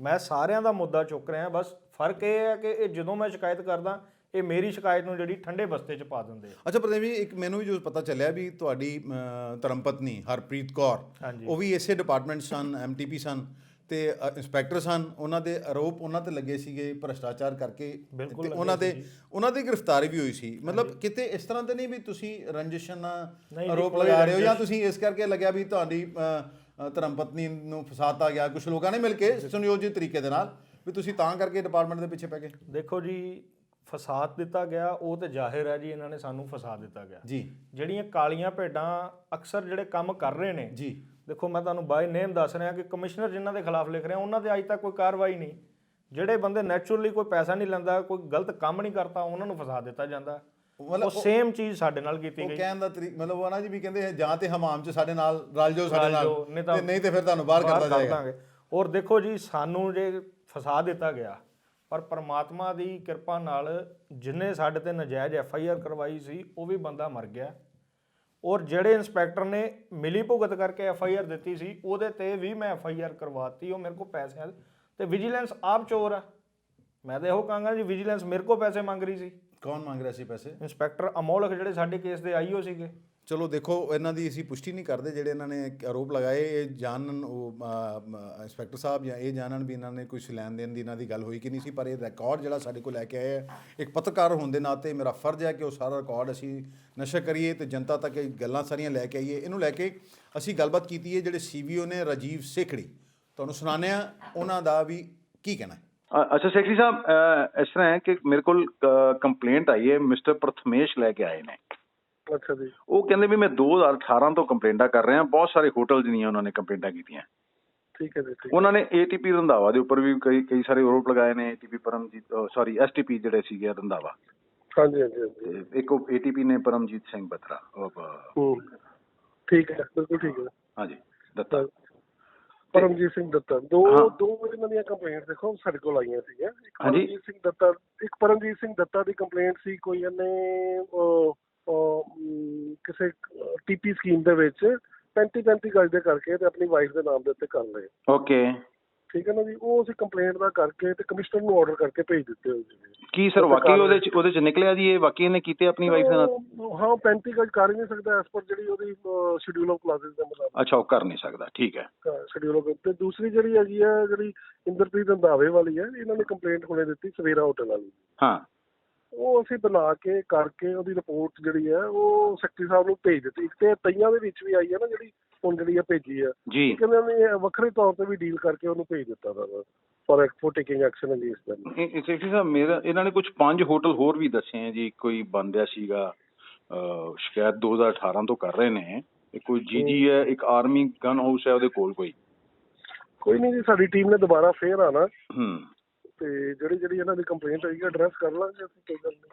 [SPEAKER 2] ਮੈਂ ਸਾਰਿਆਂ ਦਾ ਮੁੱਦਾ ਚੁੱਕ ਰਿਹਾ ਬਸ ਫ਼ਰਕ ਇਹ ਹੈ ਕਿ ਇਹ ਜਦੋਂ ਮੈਂ ਸ਼ਿਕਾਇਤ ਕਰਦਾ ਇਹ ਮੇਰੀ ਸ਼ਿਕਾਇਤ ਨੂੰ ਜਿਹੜੀ ਠੰਡੇ ਬਸਤੇ 'ਚ ਪਾ ਦਿੰਦੇ ਆ
[SPEAKER 1] ਅੱਛਾ ਪ੍ਰਦੇਵ ਜੀ ਇੱਕ ਮੈਨੂੰ ਵੀ ਜੋ ਪਤਾ ਚੱਲਿਆ ਵੀ ਤੁਹਾਡੀ ਅ, ਧਰਮ ਪਤਨੀ ਹਰਪ੍ਰੀਤ ਕੌਰ। ਉਹ ਵੀ ਇਸੇ ਡਿਪਾਰਟਮੈਂਟ ਸਨ ਐਮਟੀਪੀ ਸਨ ਤੇ ਇੰਸਪੈਕਟਰ ਸਨ ਉਹਨਾਂ ਦੇ ਆਰੋਪ ਉਹਨਾਂ ਤੇ ਲੱਗੇ ਸੀਗੇ ਭ੍ਰਸ਼ਟਾਚਾਰ ਕਰਕੇ ਤੇ ਉਹਨਾਂ ਦੇ। ਉਹਨਾਂ ਦੀ ਗ੍ਰਿਫਤਾਰੀ ਵੀ ਹੋਈ ਸੀ ਮਤਲਬ ਕਿਤੇ ਇਸ ਤਰ੍ਹਾਂ ਤੇ ਨਹੀਂ ਵੀ ਤੁਸੀਂ ਰੰਜਿਸ਼ਨ ਆਰੋਪ ਲਗਾ ਰਹੇ ਹੋ ਜਾਂ ਤੁਸੀਂ ਇਸ ਕਰਕੇ ਲੱਗਿਆ ਵੀ ਤੁਹਾਡੀ ਧਰਮ ਪਤਨੀ ਨੂੰ ਫਸਾਤਾ ਗਿਆ। ਕੁਝ ਲੋਕਾਂ ਨੇ ਮਿਲ ਕੇ ਸੁਨਿਯੋਜਿਤ ਤਰੀਕੇ ਦੇ ਨਾਲ ਵੀ ਤੁਸੀਂ ਤਾਂ ਕਰਕੇ ਡਿਪਾਰਟਮੈਂਟ ਦੇ ਪਿੱਛੇ ਪੈ ਗਏ।
[SPEAKER 2] ਦੇਖੋ ਜੀ ਫਸਾਦ ਦਿੱਤਾ ਗਿਆ ਉਹ ਤੇ ਜ਼ਾਹਿਰ ਹੈ ਜੀ ਇਹਨਾਂ ਨੇ ਸਾਨੂੰ ਫਸਾ ਦਿੱਤਾ ਗਿਆ।
[SPEAKER 1] ਜੀ।
[SPEAKER 2] ਜਿਹੜੀਆਂ ਕਾਲੀਆਂ ਭੇਡਾਂ ਅਕਸਰ ਜਿਹੜੇ ਕੰਮ ਕਰ ਰਹੇ ਨੇ
[SPEAKER 1] ਜੀ।
[SPEAKER 2] ਦੇਖੋ ਮੈਂ ਤੁਹਾਨੂੰ ਬਾਈ ਨੇਮ ਦੱਸ ਰਿਹਾ ਕਿ ਕਮਿਸ਼ਨਰ ਜਿਨ੍ਹਾਂ ਦੇ ਖਿਲਾਫ ਲਿਖ ਰਿਹਾ ਉਹਨਾਂ ਤੇ ਅੱਜ ਤੱਕ ਕੋਈ ਕਾਰਵਾਈ ਨਹੀਂ। ਜਿਹੜੇ ਬੰਦੇ ਨੈਚੁਰਲੀ ਕੋਈ ਪੈਸਾ ਨਹੀਂ ਲੈਂਦਾ ਕੋਈ ਗਲਤ ਕੰਮ ਨਹੀਂ ਕਰਤਾ ਉਹਨਾਂ ਨੂੰ ਫਸਾ ਦਿੱਤਾ ਜਾਂਦਾ।
[SPEAKER 1] ਮਤਲਬ
[SPEAKER 2] ਉਹ ਸੇਮ ਚੀਜ਼ ਸਾਡੇ ਨਾਲ ਕੀਤੀ
[SPEAKER 1] ਉਹ
[SPEAKER 2] ਗਈ।
[SPEAKER 1] ਕਹਿਣ ਦਾ ਤਰੀਕ ਮਤਲਬ ਉਹ ਨਾ ਜੀ ਵੀ ਕਹਿੰਦੇ ਜਾਂ ਤੇ ਹਮਾਮ ਚ ਸਾਡੇ ਨਾਲ ਰਲ ਜਾਓ ਸਾਡੇ
[SPEAKER 2] ਰਲ
[SPEAKER 1] ਨਾਲ
[SPEAKER 2] ਜਾਓ, ਨਹੀਂ ਤਾਂ
[SPEAKER 1] ਤੇ ਨਹੀਂ ਤੇ ਫਿਰ ਤੁਹਾਨੂੰ ਬਾਹਰ
[SPEAKER 2] ਬਾਹਰ
[SPEAKER 1] ਕਰਦਾ
[SPEAKER 2] ਕਰ
[SPEAKER 1] ਜਾਏਗਾ।
[SPEAKER 2] ਦਾਂਗੇ। ਔਰ ਦੇਖੋ ਜੀ ਸਾਨੂੰ ਜੇ ਫਸਾ ਦਿੱਤਾ ਗਿਆ ਪਰ ਪ੍ਰਮਾਤਮਾ ਦੀ ਕਿਰਪਾ ਨਾਲ ਜਿਨੇ ਸਾਡੇ ਤੇ ਨਜਾਇਜ਼ ਐਫ ਆਈ ਆਰ ਕਰਵਾਈ ਸੀ ਉਹ ਵੀ ਬੰਦਾ ਮਰ ਗਿਆ। ਔਰ ਜਿਹੜੇ ਇੰਸਪੈਕਟਰ ਨੇ ਮਿਲੀ ਭੁਗਤ ਕਰਕੇ ਐਫ ਆਈ ਆਰ ਦਿੱਤੀ ਸੀ ਉਹਦੇ ਤੇ ਵੀ ਮੈਂ ਐਫ ਆਈ ਆਰ ਕਰਵਾਤੀ ਉਹ ਮੇਰੇ ਕੋਲ ਪੈਸੇ ਆ ਤੇ ਵਿਜੀਲੈਂਸ ਆਪ ਚੋਰ ਆ। ਮੈਂ ਤਾਂ ਇਹੋ ਕਹਾਂਗਾ ਜੀ ਵਿਜੀਲੈਂਸ ਮੇਰੇ ਕੋਲ ਪੈਸੇ ਮੰਗ ਰਹੀ ਸੀ।
[SPEAKER 1] ਕੌਣ ਮੰਗ ਰਿਹਾ ਸੀ ਪੈਸੇ?
[SPEAKER 2] ਇੰਸਪੈਕਟਰ ਅਮੋਲਕ ਜਿਹੜੇ ਸਾਡੇ ਕੇਸ ਦੇ ਆਈਓ ਸੀਗੇ।
[SPEAKER 1] ਚਲੋ ਦੇਖੋ ਇਹਨਾਂ ਦੀ ਅਸੀਂ ਪੁਸ਼ਟੀ ਨਹੀਂ ਕਰਦੇ ਜਿਹੜੇ ਇਹਨਾਂ ਨੇ ਆਰੋਪ ਲਗਾਏ ਇਹ ਜਾਣਨ ਉਹ ਇੰਸਪੈਕਟਰ ਸਾਹਿਬ ਜਾਂ ਇਹ ਜਾਣਨ ਵੀ ਇਹਨਾਂ ਨੇ ਕੁਝ ਲੈਣ ਦੇਣ ਦੀ ਇਹਨਾਂ ਦੀ ਗੱਲ ਹੋਈ ਕਿ ਨਹੀਂ ਸੀ ਪਰ ਇਹ ਰਿਕਾਰਡ ਜਿਹੜਾ ਸਾਡੇ ਕੋਲ ਲੈ ਕੇ ਆਏ ਆ ਇੱਕ ਪੱਤਰਕਾਰ ਹੋਣ ਦੇ ਨਾਤੇ ਮੇਰਾ ਫਰਜ਼ ਹੈ ਕਿ ਉਹ ਸਾਰਾ ਰਿਕਾਰਡ ਅਸੀਂ ਨਸ਼ਰ ਕਰੀਏ ਤੇ ਜਨਤਾ ਤੱਕ ਇਹ ਗੱਲਾਂ ਸਾਰੀਆਂ ਲੈ ਕੇ ਆਈਏ। ਇਹਨੂੰ ਲੈ ਕੇ ਅਸੀਂ ਗੱਲਬਾਤ ਕੀਤੀ ਹੈ ਜਿਹੜੇ ਸੀਵੀਓ ਨੇ ਰਾਜੀਵ ਸੇਖੜੀ। ਤੁਹਾਨੂੰ ਸੁਣਾਉਂਦੇ ਆ ਉਹਨਾਂ ਦਾ ਵੀ ਕੀ ਕਹਿਣਾ
[SPEAKER 3] ਅੱਛਾ ਸੈਕਟਰੀ ਸਾਹਿਬ ਇਸ ਤਰ੍ਹਾਂ ਹੈ ਕਿ ਮੇਰੇ ਕੋਲ ਕੰਪਲੇਂਟ ਆਈ ਹੈ ਮਿਸਟਰ ਪ੍ਰਥਮੇਸ਼ ਲੈ ਕੇ ਆਏ ਨੇ।
[SPEAKER 5] ਅੱਛਾ ਜੀ।
[SPEAKER 3] ਉਹ ਕਹਿੰਦੇ ਵੀ ਮੈਂ 2018 ਤੋਂ ਕੰਪਲੇਂਟਾਂ ਕਰ ਰਿਹਾ ਬਹੁਤ ਸਾਰੇ ਹੋਟਲ ਦੀਆਂ ਉਹਨਾਂ ਨੇ ਕੰਪਲੇਂਟਾਂ ਕੀਤੀਆਂ।
[SPEAKER 5] ਠੀਕ ਹੈ ਜੀ ਠੀਕ
[SPEAKER 3] ਉਹਨਾਂ ਨੇ ਏਟੀਪੀ ਰੰਧਾਵਾ ਦੇ ਉੱਪਰ ਵੀ ਕਈ ਕਈ ਸਾਰੇ ਆਰੋਪ ਲਗਾਏ ਨੇ ਏਟੀਪੀ ਪਰਮਜੀਤ ਸੌਰੀ ਐਸਟੀਪੀ ਜਿਹੜੇ ਸੀਗੇ ਰੰਧਾਵਾ।
[SPEAKER 5] ਹਾਂਜੀ ਹਾਂਜੀ
[SPEAKER 3] ਇੱਕ ਏਟੀਪੀ ਨੇ ਪਰਮਜੀਤ ਸਿੰਘ ਬਤਰਾ
[SPEAKER 5] ਠੀਕ ਹੈ ਬਿਲਕੁਲ ਠੀਕ ਹੈ।
[SPEAKER 3] ਹਾਂਜੀ ਦੱਤਾ।
[SPEAKER 5] ਪਰਮਜੀਤ ਸਿੰਘ ਦੱਤਾ ਦੋ। ਦੋ ਇਹਨਾਂ ਦੀਆਂ ਕੰਪਲੇਂਟ ਦੇਖੋ ਸਾਡੇ ਕੋਲ ਆਈਆਂ ਸੀਗੀਆਂ ਇੱਕ। ਪਰਮਜੀਤ ਸਿੰਘ ਦੱਤਾ ਇੱਕ ਪਰਮਜੀਤ ਸਿੰਘ ਦੱਤਾ ਦੀ ਕੰਪਲੇਂਟ ਸੀ ਕੋਈ ਇਹਨੇ ਕਿਸੇ ਟੀਪੀ ਸਕੀਮ ਦੇ ਵਿੱਚ 35 35 ਗਜ ਦੇ ਕਰਕੇ ਤੇ ਆਪਣੀ ਵਾਈਫ ਦੇ ਨਾਮ ਦੇ ਉੱਤੇ ਕਰ ਲਏ
[SPEAKER 3] ਓਕੇ
[SPEAKER 5] ਠੀਕ ਹੈ ਨਾ ਜੀ ਉਹ ਅਸੀਂ ਕੰਪਲੇਂਟ ਦਾ ਕਰਕੇ ਤੇ ਕਮਿਸ਼ਨਰ ਨੂੰ ਆਰਡਰ ਕਰਕੇ ਭੇਜ ਦਿੱਤੇ ਹੋਏ ਸੀ
[SPEAKER 3] ਕੀ ਸਰ ਵਾਕਈ ਉਹਦੇ ਚ ਉਹਦੇ ਚ ਨਿਕਲਿਆ ਜੀ ਇਹ? ਵਾਕਈ ਇਹਨੇ ਕੀਤੇ ਆਪਣੀ ਵਾਈਫ ਦੇ ਨਾਲ?
[SPEAKER 5] ਉਹ- ਹਾਂ 35 ਗਜ ਕਰ ਹੀ ਨਹੀਂ ਸਕਦਾ ਐਸ ਪਰ ਜਿਹੜੀ ਉਹਦੀ ਸ਼ਡਿਊਲ ਆਫ ਕਲਾਸਿਸ ਦੇ ਮੁਤਾਬਕ।
[SPEAKER 3] ਅੱਛਾ ਉਹ ਕਰ ਨਹੀਂ ਸਕਦਾ ਠੀਕ ਹੈ।
[SPEAKER 5] ਸ਼ਡਿਊਲ ਆਫ ਤੇ ਦੂਸਰੀ ਜਿਹੜੀ ਹੈਗੀ ਆ ਜਿਹੜੀ ਇੰਦਰਪ੍ਰੀਤ ਰੰਧਾਵੇ ਵਾਲੀ ਹੈ ਇਹਨਾਂ ਨੇ ਕੰਪਲੇਂਟ ਹੁਣੇ ਦਿੱਤੀ ਸਵੇਰਾ ਹੋਟਲ ਵਾਲੀ।
[SPEAKER 3] ਹਾਂ।
[SPEAKER 5] ਉਹ ਅਸੀਂ ਬਣਾ ਕੇ ਕਰਕੇ ਉਹਦੀ ਰਿਪੋਰਟ ਜਿਹੜੀ ਹੈ ਉਹ ਸੈਕਟਰੀ ਸਾਹਿਬ ਨੂੰ ਭੇਜ ਦਿੱਤੀ। ਤੇ ਤਈਆਂ ਦੇ ਵਿੱਚ ਵੀ ਆਈ ਹੈ ਨਾ ਜਿਹੜੀ ਹੁਣ ਜਿਹੜੀ ਆ ਭੇਜੀ ਆ
[SPEAKER 3] ਜੀ।
[SPEAKER 5] ਨੇ ਵੱਖਰੇ ਤੌਰ ਤੇ ਵੀ ਡੀਲ ਕਰਕੇ ਉਹਨੂੰ ਭੇਜ ਦਿੱਤਾ ਦਾ for for taking action against
[SPEAKER 3] ਇਹ ਸੈਕਟਰੀ ਸਾਹਿਬ ਮੇਰਾ ਇਹਨਾਂ ਨੇ ਕੁਝ ਪੰਜ ਹੋਟਲ ਹੋਰ ਵੀ ਦੱਸੇ ਆ ਜੀ ਕੋਈ ਬੰਦਿਆ ਸੀਗਾ ਸ਼ਿਕਾਇਤ 2018 ਤੋਂ ਕਰ ਰਹੇ ਨੇ ਕੋਈ ਜੀਜੀ ਹੈ ਇੱਕ ਆਰਮੀ ਗਨ ਹਾਊਸ ਹੈ ਉਹਦੇ ਕੋਲ ਕੋਈ?
[SPEAKER 5] ਕੋਈ ਨਹੀਂ ਜੀ ਸਾਡੀ ਟੀਮ ਨੇ ਦੁਬਾਰਾ ਫੇਰ ਆਣਾ
[SPEAKER 3] ਹੂੰ।
[SPEAKER 5] ਤੇ ਜਿਹੜੀ ਜਿਹੜੀ ਇਹਨਾਂ ਦੀ ਕੰਪਲੇਂਟ ਹੋਈ ਐਡਰੈਸ ਕਰ ਲਾਂਗੇ ਅਸੀਂ ਕੋਈ ਗੱਲ ਨਹੀਂ।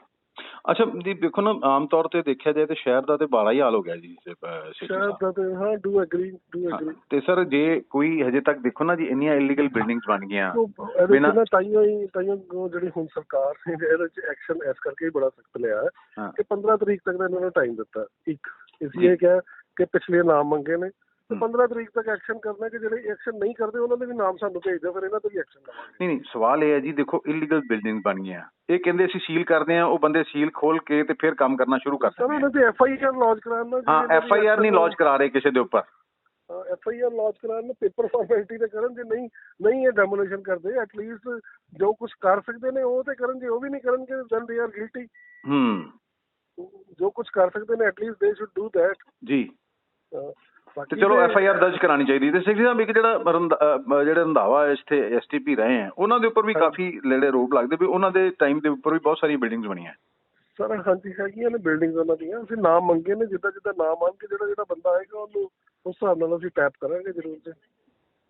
[SPEAKER 3] ਅੱਛਾ ਦੀ ਦੇਖੋ ਨਾ ਆਮ ਤੌਰ ਤੇ ਦੇਖਿਆ ਜਾਏ ਤੇ ਸ਼ਹਿਰ ਦਾ ਤੇ ਬਾਲਾ ਹੀ ਹਾਲ ਹੋ ਗਿਆ ਜੀ
[SPEAKER 5] ਸ਼ਾਇਦ
[SPEAKER 3] ਸਾਹਿਬ
[SPEAKER 5] ਤਾਂ ਹਾਂ ਡੂ ਐਗਰੀ ਡੂ ਐਗਰੀ
[SPEAKER 3] ਤੇ ਸਰ ਜੇ ਕੋਈ ਹਜੇ ਤੱਕ ਦੇਖੋ ਨਾ ਜੀ ਇੰਨੀਆਂ ਇਲੀਗਲ ਬਿਲਡਿੰਗਸ ਬਣ ਗਈਆਂ ਬਿਨਾਂ-
[SPEAKER 5] ਤਾਈਓ ਹੀ ਤਾਈਓ ਜਿਹੜੀ ਹੁਣ ਸਰਕਾਰ ਨੇ ਇਹਦੇ ਚ ਐਕਸ਼ਨ ਇਸ ਕਰਕੇ ਹੀ ਬੜਾ ਸਖਤ ਲਿਆ ਕਿ 15 ਤਰੀਕ ਤੱਕ ਦਾ ਇਹਨਾਂ ਨੇ ਟਾਈਮ ਦਿੱਤਾ। ਇੱਕ ਇਸ। ਲਈ ਕਿ ਪਿਛਲੇ ਨਾਮ ਮੰਗੇ ਨੇ ਤੇ
[SPEAKER 3] ਹਮ।
[SPEAKER 5] 15 ਤਰੀਕ ਤੱਕ ਐਕਸ਼ਨ ਕਰਨਾ ਕਿ ਜਿਹੜੇ ਐਕਸ਼ਨ ਨਹੀਂ ਕਰਦੇ ਉਹਨਾਂ ਦੇ ਵੀ ਨਾਮ ਸਾਨੂੰ ਭੇਜ ਦਿਓ ਫਿਰ ਇਹਨਾਂ ਤੇ ਵੀ ਐਕਸ਼ਨ ਲਵਾਂਗੇ।
[SPEAKER 3] ਨਹੀਂ ਨਹੀਂ ਸਵਾਲ ਇਹ ਹੈ ਜੀ ਦੇਖੋ ਇਲੀਗਲ ਬਿਲਡਿੰਗ ਬਣ ਗਈਆਂ ਇਹ ਕਹਿੰਦੇ ਅਸੀਂ ਸੀਲ ਕਰਦੇ ਆ ਉਹ ਬੰਦੇ ਸੀਲ ਖੋਲ ਕੇ ਤੇ ਫਿਰ ਕੰਮ ਕਰਨਾ ਸ਼ੁਰੂ ਕਰ
[SPEAKER 5] ਸਰ
[SPEAKER 3] ਦਿੰਦੇ
[SPEAKER 5] ਉਹਨਾਂ ਤੇ ਐਫ ਆਈ ਆਰ ਲੌਂਚ ਕਰਾਉਣ
[SPEAKER 3] ਹਾਂ ਐਫ ਆਈ ਆਰ ਨਹੀਂ ਲੌਂਚ ਕਰਾ ਰਹੇ ਕਿਸੇ ਦੇ ਉੱਪਰ।
[SPEAKER 5] ਐਫ ਆਈ ਆਰ ਲੌਂਚ ਕਰਾਉਣ ਨੂੰ ਪੇਪਰ ਫਾਰਮੈਲਿਟੀ ਤੇ ਕਰਨ ਜੇ ਨਹੀਂ ਨਹੀਂ ਇਹ ਡੈਮੋਲੇਸ਼ਨ ਕਰਦੇ ਐਟ ਲੀਸਟ ਜੋ ਕੁਝ ਕਰ ਸਕਦੇ ਨੇ ਉਹ ਤੇ ਕਰਨ ਜੇ ਉਹ ਵੀ ਨਹੀਂ ਕਰਨਗੇ ਦੈਨ ਦੇ ਆਰ ਗਿਲਟੀ
[SPEAKER 3] ਹੂੰ।
[SPEAKER 5] ਜੋ ਕੁਝ ਕਰ ਸਕਦੇ ਨੇ at least they should do that
[SPEAKER 3] ji. ਤੇ ਚਲੋ ਐਫ ਆਈ ਆਰ ਦਰਜ ਕਰਾਣੀ ਚਾਹੀਦੀ ਤੇ ਸਿੱਖ ਸਾਹਿਬ ਇੱਕ ਜਿਹੜਾ ਜਿਹੜੇ ਰੰਧਾਵਾ ਇੱਥੇ ਐਸਟੀਪੀ ਰਹੇ ਆ ਉਹਨਾਂ ਦੇ ਉੱਪਰ ਵੀ ਕਾਫੀ ਲੇੜੇ ਰੋਪ ਲੱਗਦੇ ਵੀ ਉਹਨਾਂ ਦੇ ਟਾਈਮ ਦੇ ਉੱਪਰ ਵੀ ਬਹੁਤ ਸਾਰੀ ਬਿਲਡਿੰਗਸ ਬਣੀਆਂ
[SPEAKER 5] ਸਰ ਹਾਂਜੀ ਹੈਗੀਆਂ ਨੇ ਬਿਲਡਿੰਗਸ ਉਹਨਾਂ ਦੀਆਂ। ਅਸੀਂ ਨਾਮ ਮੰਗੇ ਨੇ ਜਿੱਦਾਂ ਜਿੱਦਾਂ ਨਾਮ ਕੇ ਜਿਹੜਾ ਜਿਹੜਾ ਬੰਦਾ ਆਏਗਾ ਉਹਨੂੰ ਉਸ ਹਿਸਾਬ ਨਾਲ ਅਸੀਂ ਟੈਪ ਕਰਾਂਗੇ ਜ਼ਰੂਰ ਜੀ।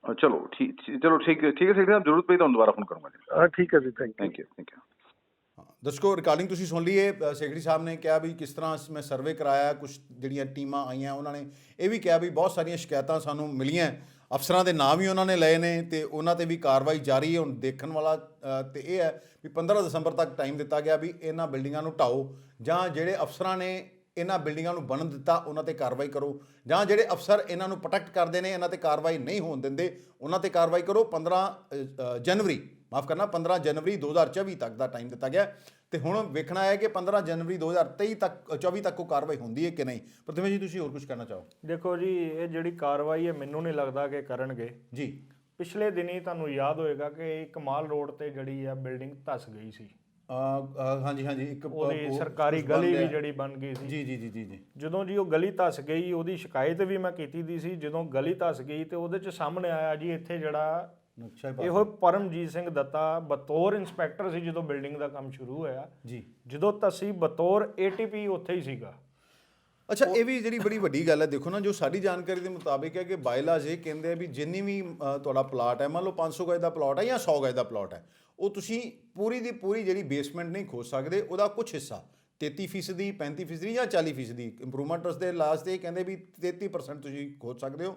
[SPEAKER 3] ਚਲੋ ਠੀਕ ਚਲੋ ਠੀਕ ਠੀਕ ਹੈ ਸਿੱਖ ਸਾਹਿਬ ਜ਼ਰੂਰਤ ਪਈ ਤੁਹਾਨੂੰ ਦੁਬਾਰਾ ਫੋਨ ਕਰੂੰਗਾ ਜੀ।
[SPEAKER 5] ਹਾਂ ਠੀਕ ਹੈ ਜੀ thank you
[SPEAKER 3] thank you thank you
[SPEAKER 1] ਹਾਂ, ਦਰਸ਼ਕੋ ਰਿਕਾਰਡਿੰਗ ਤੁਸੀਂ ਸੁਣ ਲਈਏ। ਅ, ਸੈਕਟਰੀ ਸਾਹਿਬ ਨੇ ਕਿਹਾ ਵੀ ਕਿਸ ਤਰ੍ਹਾਂ ਮੈਂ ਸਰਵੇ ਕਰਾਇਆ ਕੁਝ ਜਿਹੜੀਆਂ ਟੀਮਾਂ ਆਈਆਂ ਉਹਨਾਂ ਨੇ ਇਹ ਵੀ ਕਿਹਾ ਵੀ ਬਹੁਤ ਸਾਰੀਆਂ ਸ਼ਿਕਾਇਤਾਂ ਸਾਨੂੰ ਮਿਲੀਆਂ। ਅਫਸਰਾਂ ਦੇ ਨਾਮ ਵੀ ਉਹਨਾਂ ਨੇ ਲਏ ਨੇ ਤੇ ਉਹਨਾਂ ਤੇ ਵੀ ਕਾਰਵਾਈ ਜਾਰੀ ਹੈ। ਹੁਣ ਦੇਖਣ ਵਾਲਾ ਅ, ਤੇ ਇਹ ਹੈ ਵੀ 15 ਦਸੰਬਰ ਤੱਕ ਟਾਈਮ ਦਿੱਤਾ ਗਿਆ ਵੀ ਇਹਨਾਂ ਬਿਲਡਿੰਗਾਂ ਨੂੰ ਢਾਓ ਜਾਂ ਜਿਹੜੇ ਅਫਸਰਾਂ ਨੇ ਇਹਨਾਂ ਬਿਲਡਿੰਗਾਂ ਨੂੰ ਬਣਨ ਦਿੱਤਾ ਉਹਨਾਂ ਤੇ ਕਾਰਵਾਈ ਕਰੋ। ਜਾਂ ਜਿਹੜੇ ਅਫਸਰ ਇਹਨਾਂ ਨੂੰ ਪ੍ਰੋਟੈਕਟ ਕਰਦੇ ਨੇ ਇਹਨਾਂ ਤੇ ਕਾਰਵਾਈ ਨਹੀਂ ਹੋਣ ਦਿੰਦੇ ਉਹਨਾਂ ਤੇ ਕਾਰਵਾਈ ਕਰੋ। 15 ਜਨਵਰੀ ਮਾਫ ਕਰਨਾ 15 ਜਨਵਰੀ 2024 ਤੱਕ ਦਾ ਟਾਈਮ ਦਿੱਤਾ ਗਿਆ। ਤੇ ਹੁਣ ਵੇਖਣਾ ਹੈ ਕਿ 15 ਜਨਵਰੀ 2023 ਤੱਕ ਅ, 24 ਤੱਕ ਉਹ ਕਾਰਵਾਈ ਹੁੰਦੀ ਹੈ ਕਿ ਨਹੀਂ? ਪ੍ਰਤਿਮਾ ਜੀ ਤੁਸੀਂ ਹੋਰ ਕੁਝ ਕਹਿਣਾ ਚਾਹੋ?
[SPEAKER 2] ਦੇਖੋ ਜੀ ਇਹ ਜਿਹੜੀ ਕਾਰਵਾਈ ਹੈ ਮੈਨੂੰ ਨਹੀਂ ਲੱਗਦਾ ਕਿ ਕਰਨਗੇ।
[SPEAKER 1] ਜੀ।
[SPEAKER 2] ਪਿਛਲੇ ਦਿਨੀ ਤੁਹਾਨੂੰ ਯਾਦ ਹੋਏਗਾ ਕਿ ਕਮਾਲ ਰੋਡ ਤੇ ਜਿਹੜੀ ਆ ਬਿਲਡਿੰਗ ਧਸ ਗਈ ਸੀ।
[SPEAKER 1] ਹਾਂਜੀ ਹਾਂਜੀ ਇੱਕ
[SPEAKER 2] ਉਹਦੀ
[SPEAKER 1] ਉਹ
[SPEAKER 2] ਸਰਕਾਰੀ ਗਲੀ ਵੀ। ਜਿਹੜੀ ਬਣ ਗਈ ਸੀ।
[SPEAKER 1] ਜੀ ਜੀ ਜੀ ਜੀ।
[SPEAKER 2] ਜਦੋਂ ਜੀ ਉਹ ਗਲੀ ਧਸ ਗਈ ਉਹਦੀ ਸ਼ਿਕਾਇਤ ਵੀ ਮੈਂ ਕੀਤੀ ਦੀ ਸੀ ਜਦੋਂ ਗਲੀ ਧਸ ਗਈ ਤੇ ਉਹਦੇ ਚ ਸਾਹਮਣੇ ਆਇਆ ਜੀ ਇੱਥੇ ਜਿਹੜਾ
[SPEAKER 1] ਨਕਸ਼ਾ ਹੀ
[SPEAKER 2] ਇਹੋ ਪਰਮਜੀਤ ਸਿੰਘ ਦੱਤਾ ਬਤੌਰ ਇੰਸਪੈਕਟਰ ਸੀ ਜਦੋਂ ਬਿਲਡਿੰਗ ਦਾ ਕੰਮ ਸ਼ੁਰੂ ਹੋਇਆ।
[SPEAKER 1] ਜੀ।
[SPEAKER 2] ਜਦੋਂ ਧਸੀ ਬਤੌਰ ਏਟੀਪੀ ਉੱਥੇ ਹੀ ਸੀਗਾ।
[SPEAKER 1] ਅੱਛਾ ਇਹ ਵੀ ਜਿਹੜੀ ਬੜੀ ਵੱਡੀ ਗੱਲ ਹੈ ਦੇਖੋ ਨਾ ਜੋ ਸਾਡੀ ਜਾਣਕਾਰੀ ਦੇ ਮੁਤਾਬਿਕ ਹੈ ਕਿ ਬਾਇਲਾਜ ਇਹ ਕਹਿੰਦੇ ਆ ਵੀ ਜਿੰਨੀ ਵੀ ਤੁਹਾਡਾ ਪਲਾਟ ਹੈ ਮੰਨ ਲਓ 500 ਗਜ ਦਾ ਪਲਾਟ ਹੈ ਜਾਂ 100 ਗਜ ਦਾ ਪਲਾਟ ਹੈ ਉਹ ਤੁਸੀਂ ਪੂਰੀ ਦੀ ਪੂਰੀ ਜਿਹੜੀ ਬੇਸਮੈਂਟ ਨਹੀਂ ਖੋਦ ਸਕਦੇ ਉਹਦਾ ਕੁਝ ਹਿੱਸਾ 33% ਫੀਸਦੀ 35% ਫੀਸਦੀ ਜਾਂ 40% ਫੀਸਦੀ ਇੰਪਰੂਵਮੈਂਟ ਟਰਸਟ ਦੇ ਲਾਸਟ ਤੇ ਇਹ ਕਹਿੰਦੇ ਵੀ 33% ਤੁਸੀਂ ਖੋਦ ਸਕਦੇ ਹੋ।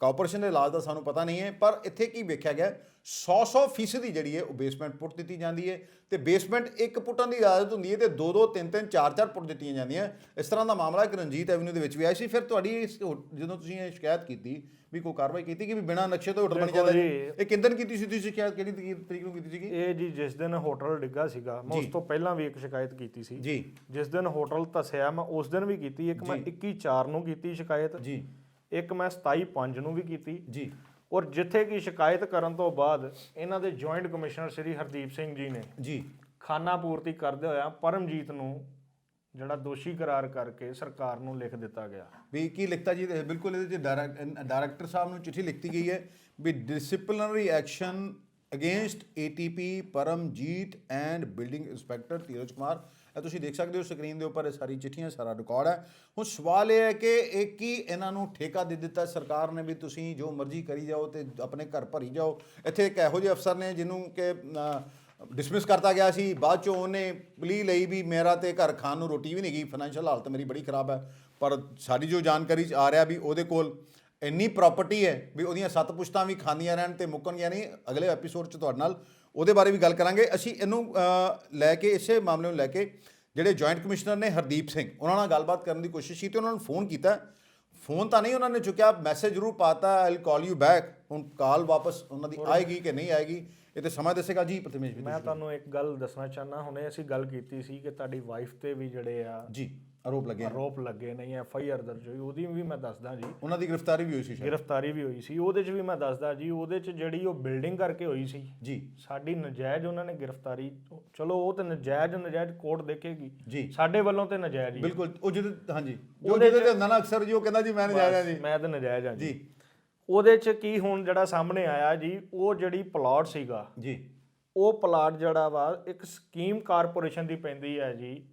[SPEAKER 1] ਕਾਰਪੋਰੇਸ਼ਨ ਦੇ ਇਲਾਜ ਦਾ ਸਾਨੂੰ ਪਤਾ ਨਹੀਂ ਹੈ ਪਰ ਇੱਥੇ ਕੀ ਵੇਖਿਆ ਗਿਆ 100-100 ਫੀਸਦੀ ਜਿਹੜੀ ਹੈ ਉਹ ਬੇਸਮੈਂਟ ਪੁੱਟ ਦਿੱਤੀ ਜਾਂਦੀ ਹੈ ਤੇ ਬੇਸਮੈਂਟ ਇੱਕ ਪੁੱਟਣ ਦੀ ਇਜਾਜ਼ਤ ਹੁੰਦੀ ਹੈ ਤੇ ਦੋ ਦੋ ਤਿੰਨ ਤਿੰਨ ਚਾਰ ਚਾਰ ਪੁੱਟ ਦਿੱਤੀਆਂ ਜਾਂਦੀਆਂ। ਇਸ ਤਰ੍ਹਾਂ ਦਾ ਮਾਮਲਾ ਇੱਕ ਰਣਜੀਤ ਐਵਨਿਊ ਦੇ ਵਿੱਚ ਵੀ ਆਇਆ ਸੀ। ਫਿਰ ਤੁਹਾਡੀ ਜਦੋਂ ਤੁਸੀਂ ਇਹ ਸ਼ਿਕਾਇਤ ਕੀਤੀ ਵੀ ਕੋਈ ਕਾਰਵਾਈ ਕੀਤੀ ਕਿ ਵੀ ਬਿਨਾਂ ਨਕਸ਼ੇ ਤੋਂ ਹੋਟਲ ਬਣ ਜਾਂਦਾ ਜੀ। ਇਹ ਕਿੰਦਨ ਕੀਤੀ ਸੀ ਤੁਸੀਂ ਸ਼ਿਕਾਇਤ? ਕਿਹੜੀ ਤਰੀਕ ਨੂੰ ਕੀਤੀ ਸੀਗੀ?
[SPEAKER 2] ਇਹ ਜੀ ਜਿਸ ਦਿਨ ਹੋਟਲ ਡਿੱਗਾ ਸੀਗਾ ਮੈਂ ਉਸ। ਤੋਂ ਪਹਿਲਾਂ ਵੀ ਇੱਕ ਸ਼ਿਕਾਇਤ ਕੀਤੀ ਸੀ।
[SPEAKER 1] ਜੀ।
[SPEAKER 2] ਜਿਸ ਦਿਨ ਹੋਟਲ ਧਸਿਆ ਮੈਂ ਉਸ ਦਿਨ ਵੀ ਕੀਤੀ ਇੱਕ ਮੈਂ
[SPEAKER 1] ਜੀ।
[SPEAKER 2] 21 4 ਨੂੰ ਕੀਤੀ ਸ਼ਿਕਾਇਤ।
[SPEAKER 1] ਜੀ।
[SPEAKER 2] ਇੱਕ ਮੈਂ 27 5 ਨੂੰ ਵੀ ਕੀਤੀ।
[SPEAKER 1] ਜੀ।
[SPEAKER 2] ਔਰ ਜਿੱਥੇ ਕਿ ਸ਼ਿਕਾਇਤ ਕਰਨ ਤੋਂ ਬਾਅਦ ਇਹਨਾਂ ਦੇ ਜੁਆਇੰਟ ਕਮਿਸ਼ਨਰ ਸ੍ਰੀ ਹਰਦੀਪ ਸਿੰਘ ਜੀ ਨੇ
[SPEAKER 1] ਜੀ।
[SPEAKER 2] ਖਾਨਾ ਪੂਰਤੀ ਕਰਦੇ ਹੋਇਆ ਪਰਮਜੀਤ ਨੂੰ ਜਿਹੜਾ ਦੋਸ਼ੀ ਕਰਾਰ ਕਰਕੇ ਸਰਕਾਰ ਨੂੰ ਲਿਖ ਦਿੱਤਾ ਗਿਆ।
[SPEAKER 1] ਵੀ ਕੀ ਲਿਖਤਾ ਜੀ? ਬਿਲਕੁਲ ਇਹਦੇ ਚ ਡਾਇਰੈਕ- ਡਾਇਰੈਕਟਰ ਸਾਹਿਬ ਨੂੰ ਚਿੱਠੀ ਲਿਖਤੀ ਗਈ ਹੈ ਵੀ disciplinary action against ATP Paramjit and building inspector Dheeraj Kumar ਇਹ ਤੁਸੀਂ ਦੇਖ ਸਕਦੇ ਹੋ ਸਕਰੀਨ ਦੇ ਉੱਪਰ ਇਹ ਸਾਰੀ ਚਿੱਠੀਆਂ, ਸਾਰਾ ਰਿਕਾਰਡ ਹੈ। ਹੁਣ ਸਵਾਲ ਇਹ ਹੈ ਕਿ ਇਹ ਕੀ ਇਹਨਾਂ ਨੂੰ ਠੇਕਾ ਦੇ ਦਿੱਤਾ? ਸਰਕਾਰ ਨੇ ਵੀ ਤੁਸੀਂ ਜੋ ਮਰਜ਼ੀ ਕਰੀ ਜਾਓ ਤੇ ਆਪਣੇ ਘਰ ਭਰੀ ਜਾਓ। ਇੱਥੇ ਇੱਕ ਇਹੋ ਜਿਹੇ ਅਫਸਰ ਨੇ ਜਿਹਨੂੰ ਕਿ ਡਿਸਮਿਸ ਕਰਤਾ ਗਿਆ ਸੀ। ਬਾਅਦ ਚੋਂ ਉਹਨੇ ਪਲੀ ਲਈ ਵੀ ਮੇਰਾ ਤੇ ਘਰ ਖਾਣ ਨੂੰ ਰੋਟੀ ਵੀ ਨਹੀਂ ਗਈ। ਫਾਈਨੈਂਸ਼ੀਅਲ ਹਾਲਤ ਮੇਰੀ ਬੜੀ ਖਰਾਬ ਹੈ। ਪਰ ਸਾਡੀ ਜੋ ਜਾਣਕਾਰੀ 'ਚ ਆ ਰਿਹਾ ਵੀ ਉਹਦੇ ਕੋਲ ਇੰਨੀ ਪ੍ਰਾਪਰਟੀ ਹੈ ਵੀ ਉਹਦੀਆਂ ਸੱਤ ਪੁਸ਼ਤਾਂ ਵੀ ਖਾਂਦੀਆਂ ਰਹਿਣ ਤੇ ਮੁੱਕਣਗੀਆਂ ਨਹੀਂ। ਅਗਲੇ ਐਪੀਸੋਡ 'ਚ ਤੁਹਾਡੇ ਨਾਲ ਉਹਦੇ ਬਾਰੇ ਵੀ ਗੱਲ ਕਰਾਂਗੇ। ਅਸੀਂ ਇਹਨੂੰ ਲੈ ਕੇ ਇਸੇ ਮਾਮਲੇ ਨੂੰ ਲੈ ਕੇ ਜਿਹੜੇ ਜੁਆਇੰਟ ਕਮਿਸ਼ਨਰ ਨੇ ਹਰਦੀਪ ਸਿੰਘ ਉਹਨਾਂ ਨਾਲ ਗੱਲਬਾਤ ਕਰਨ ਦੀ ਕੋਸ਼ਿਸ਼ ਕੀਤੀ ਉਹਨਾਂ ਨੂੰ ਫੋਨ ਕੀਤਾ। ਫੋਨ ਤਾਂ ਨਹੀਂ ਉਹਨਾਂ ਨੇ ਚੁੱਕਿਆ ਮੈਸੇਜ ਜ਼ਰੂਰ ਪਾਤਾ I will call you back ਹੁਣ ਕਾਲ ਵਾਪਸ ਉਹਨਾਂ ਦੀ ਆਏਗੀ ਕਿ ਨਹੀਂ ਆਏਗੀ ਇਹ ਤੇ ਸਮਾਂ ਦੱਸੇਗਾ। ਜੀ ਪ੍ਰਤਮੇਸ਼ ਵੀ
[SPEAKER 2] ਮੈਂ ਤੁਹਾਨੂੰ ਇੱਕ ਗੱਲ ਦੱਸਣਾ ਚਾਹਨਾ ਹੁਣੇ ਅਸੀਂ ਗੱਲ ਕੀਤੀ ਸੀ ਕਿ ਤੁਹਾਡੀ ਵਾਈਫ ਤੇ ਵੀ ਜਿਹੜੇ ਆ
[SPEAKER 1] ਜੀ। ਆਰੋਪ ਲੱਗੇ।
[SPEAKER 2] ਆਰੋਪ ਲੱਗੇ ਨਹੀਂ ਐਫ ਆਈ ਆਰ ਦਰਜ ਹੋਈ ਉਹਦੀ ਵੀ ਮੈਂ ਦੱਸਦਾ ਜੀ।
[SPEAKER 1] ਉਹਨਾਂ ਦੀ ਗ੍ਰਿਫਤਾਰੀ ਵੀ ਹੋਈ ਸੀ ਸ਼ਾਇਦ।
[SPEAKER 2] ਗ੍ਰਿਫਤਾਰੀ ਵੀ ਹੋਈ ਸੀ ਉਹਦੇ 'ਚ ਵੀ ਮੈਂ ਦੱਸਦਾ ਜੀ ਉਹਦੇ 'ਚ ਜਿਹੜੀ ਉਹ ਬਿਲਡਿੰਗ ਕਰਕੇ ਹੋਈ ਸੀ
[SPEAKER 1] ਜੀ।
[SPEAKER 2] ਸਾਡੀ ਨਜਾਇਜ਼ ਉਹਨਾਂ ਨੇ ਗ੍ਰਿਫਤਾਰੀ ਚਲੋ ਉਹ ਤੇ ਨਜਾਇਜ਼ ਨਜਾਇਜ਼ ਕੋਰਟ ਦੇਖੇਗੀ।
[SPEAKER 1] ਜੀ।
[SPEAKER 2] ਸਾਡੇ ਵੱਲੋਂ ਤੇ ਨਜਾਇਜ਼ ਹੀ
[SPEAKER 1] ਬਿਲਕੁਲ ਉਹ ਜਿਹਦੇ ਹਾਂਜੀ। ਜੋ ਜਿਹਦੇ ਤੇ ਹੁੰਦਾ ਨਾ ਅਕਸਰ ਜੀ ਉਹ ਕਹਿੰਦਾ ਜੀ ਮੈਂ ਨਹੀਂ ਜਾ ਰਿਹਾ ਜੀ।
[SPEAKER 2] ਮੈਂ ਤਾਂ ਨਜਾਇਜ਼ ਜੀ।
[SPEAKER 1] ਜੀ।
[SPEAKER 2] ਉਹਦੇ 'ਚ ਕੀ ਹੁਣ ਜਿਹੜਾ ਸਾਹਮਣੇ ਆਇਆ ਜੀ ਉਹ ਜਿਹੜੀ ਪਲਾਟ ਸੀਗਾ।
[SPEAKER 1] ਜੀ।
[SPEAKER 2] ਉਹ ਪਲਾਟ ਜਿਹੜਾ ਵਾ ਇੱਕ ਸਕੀਮ ਕਾਰਪੋਰੇਸ਼ਨ ਦੀ ਪੈਂਦੀ ਹੈ ਜੀ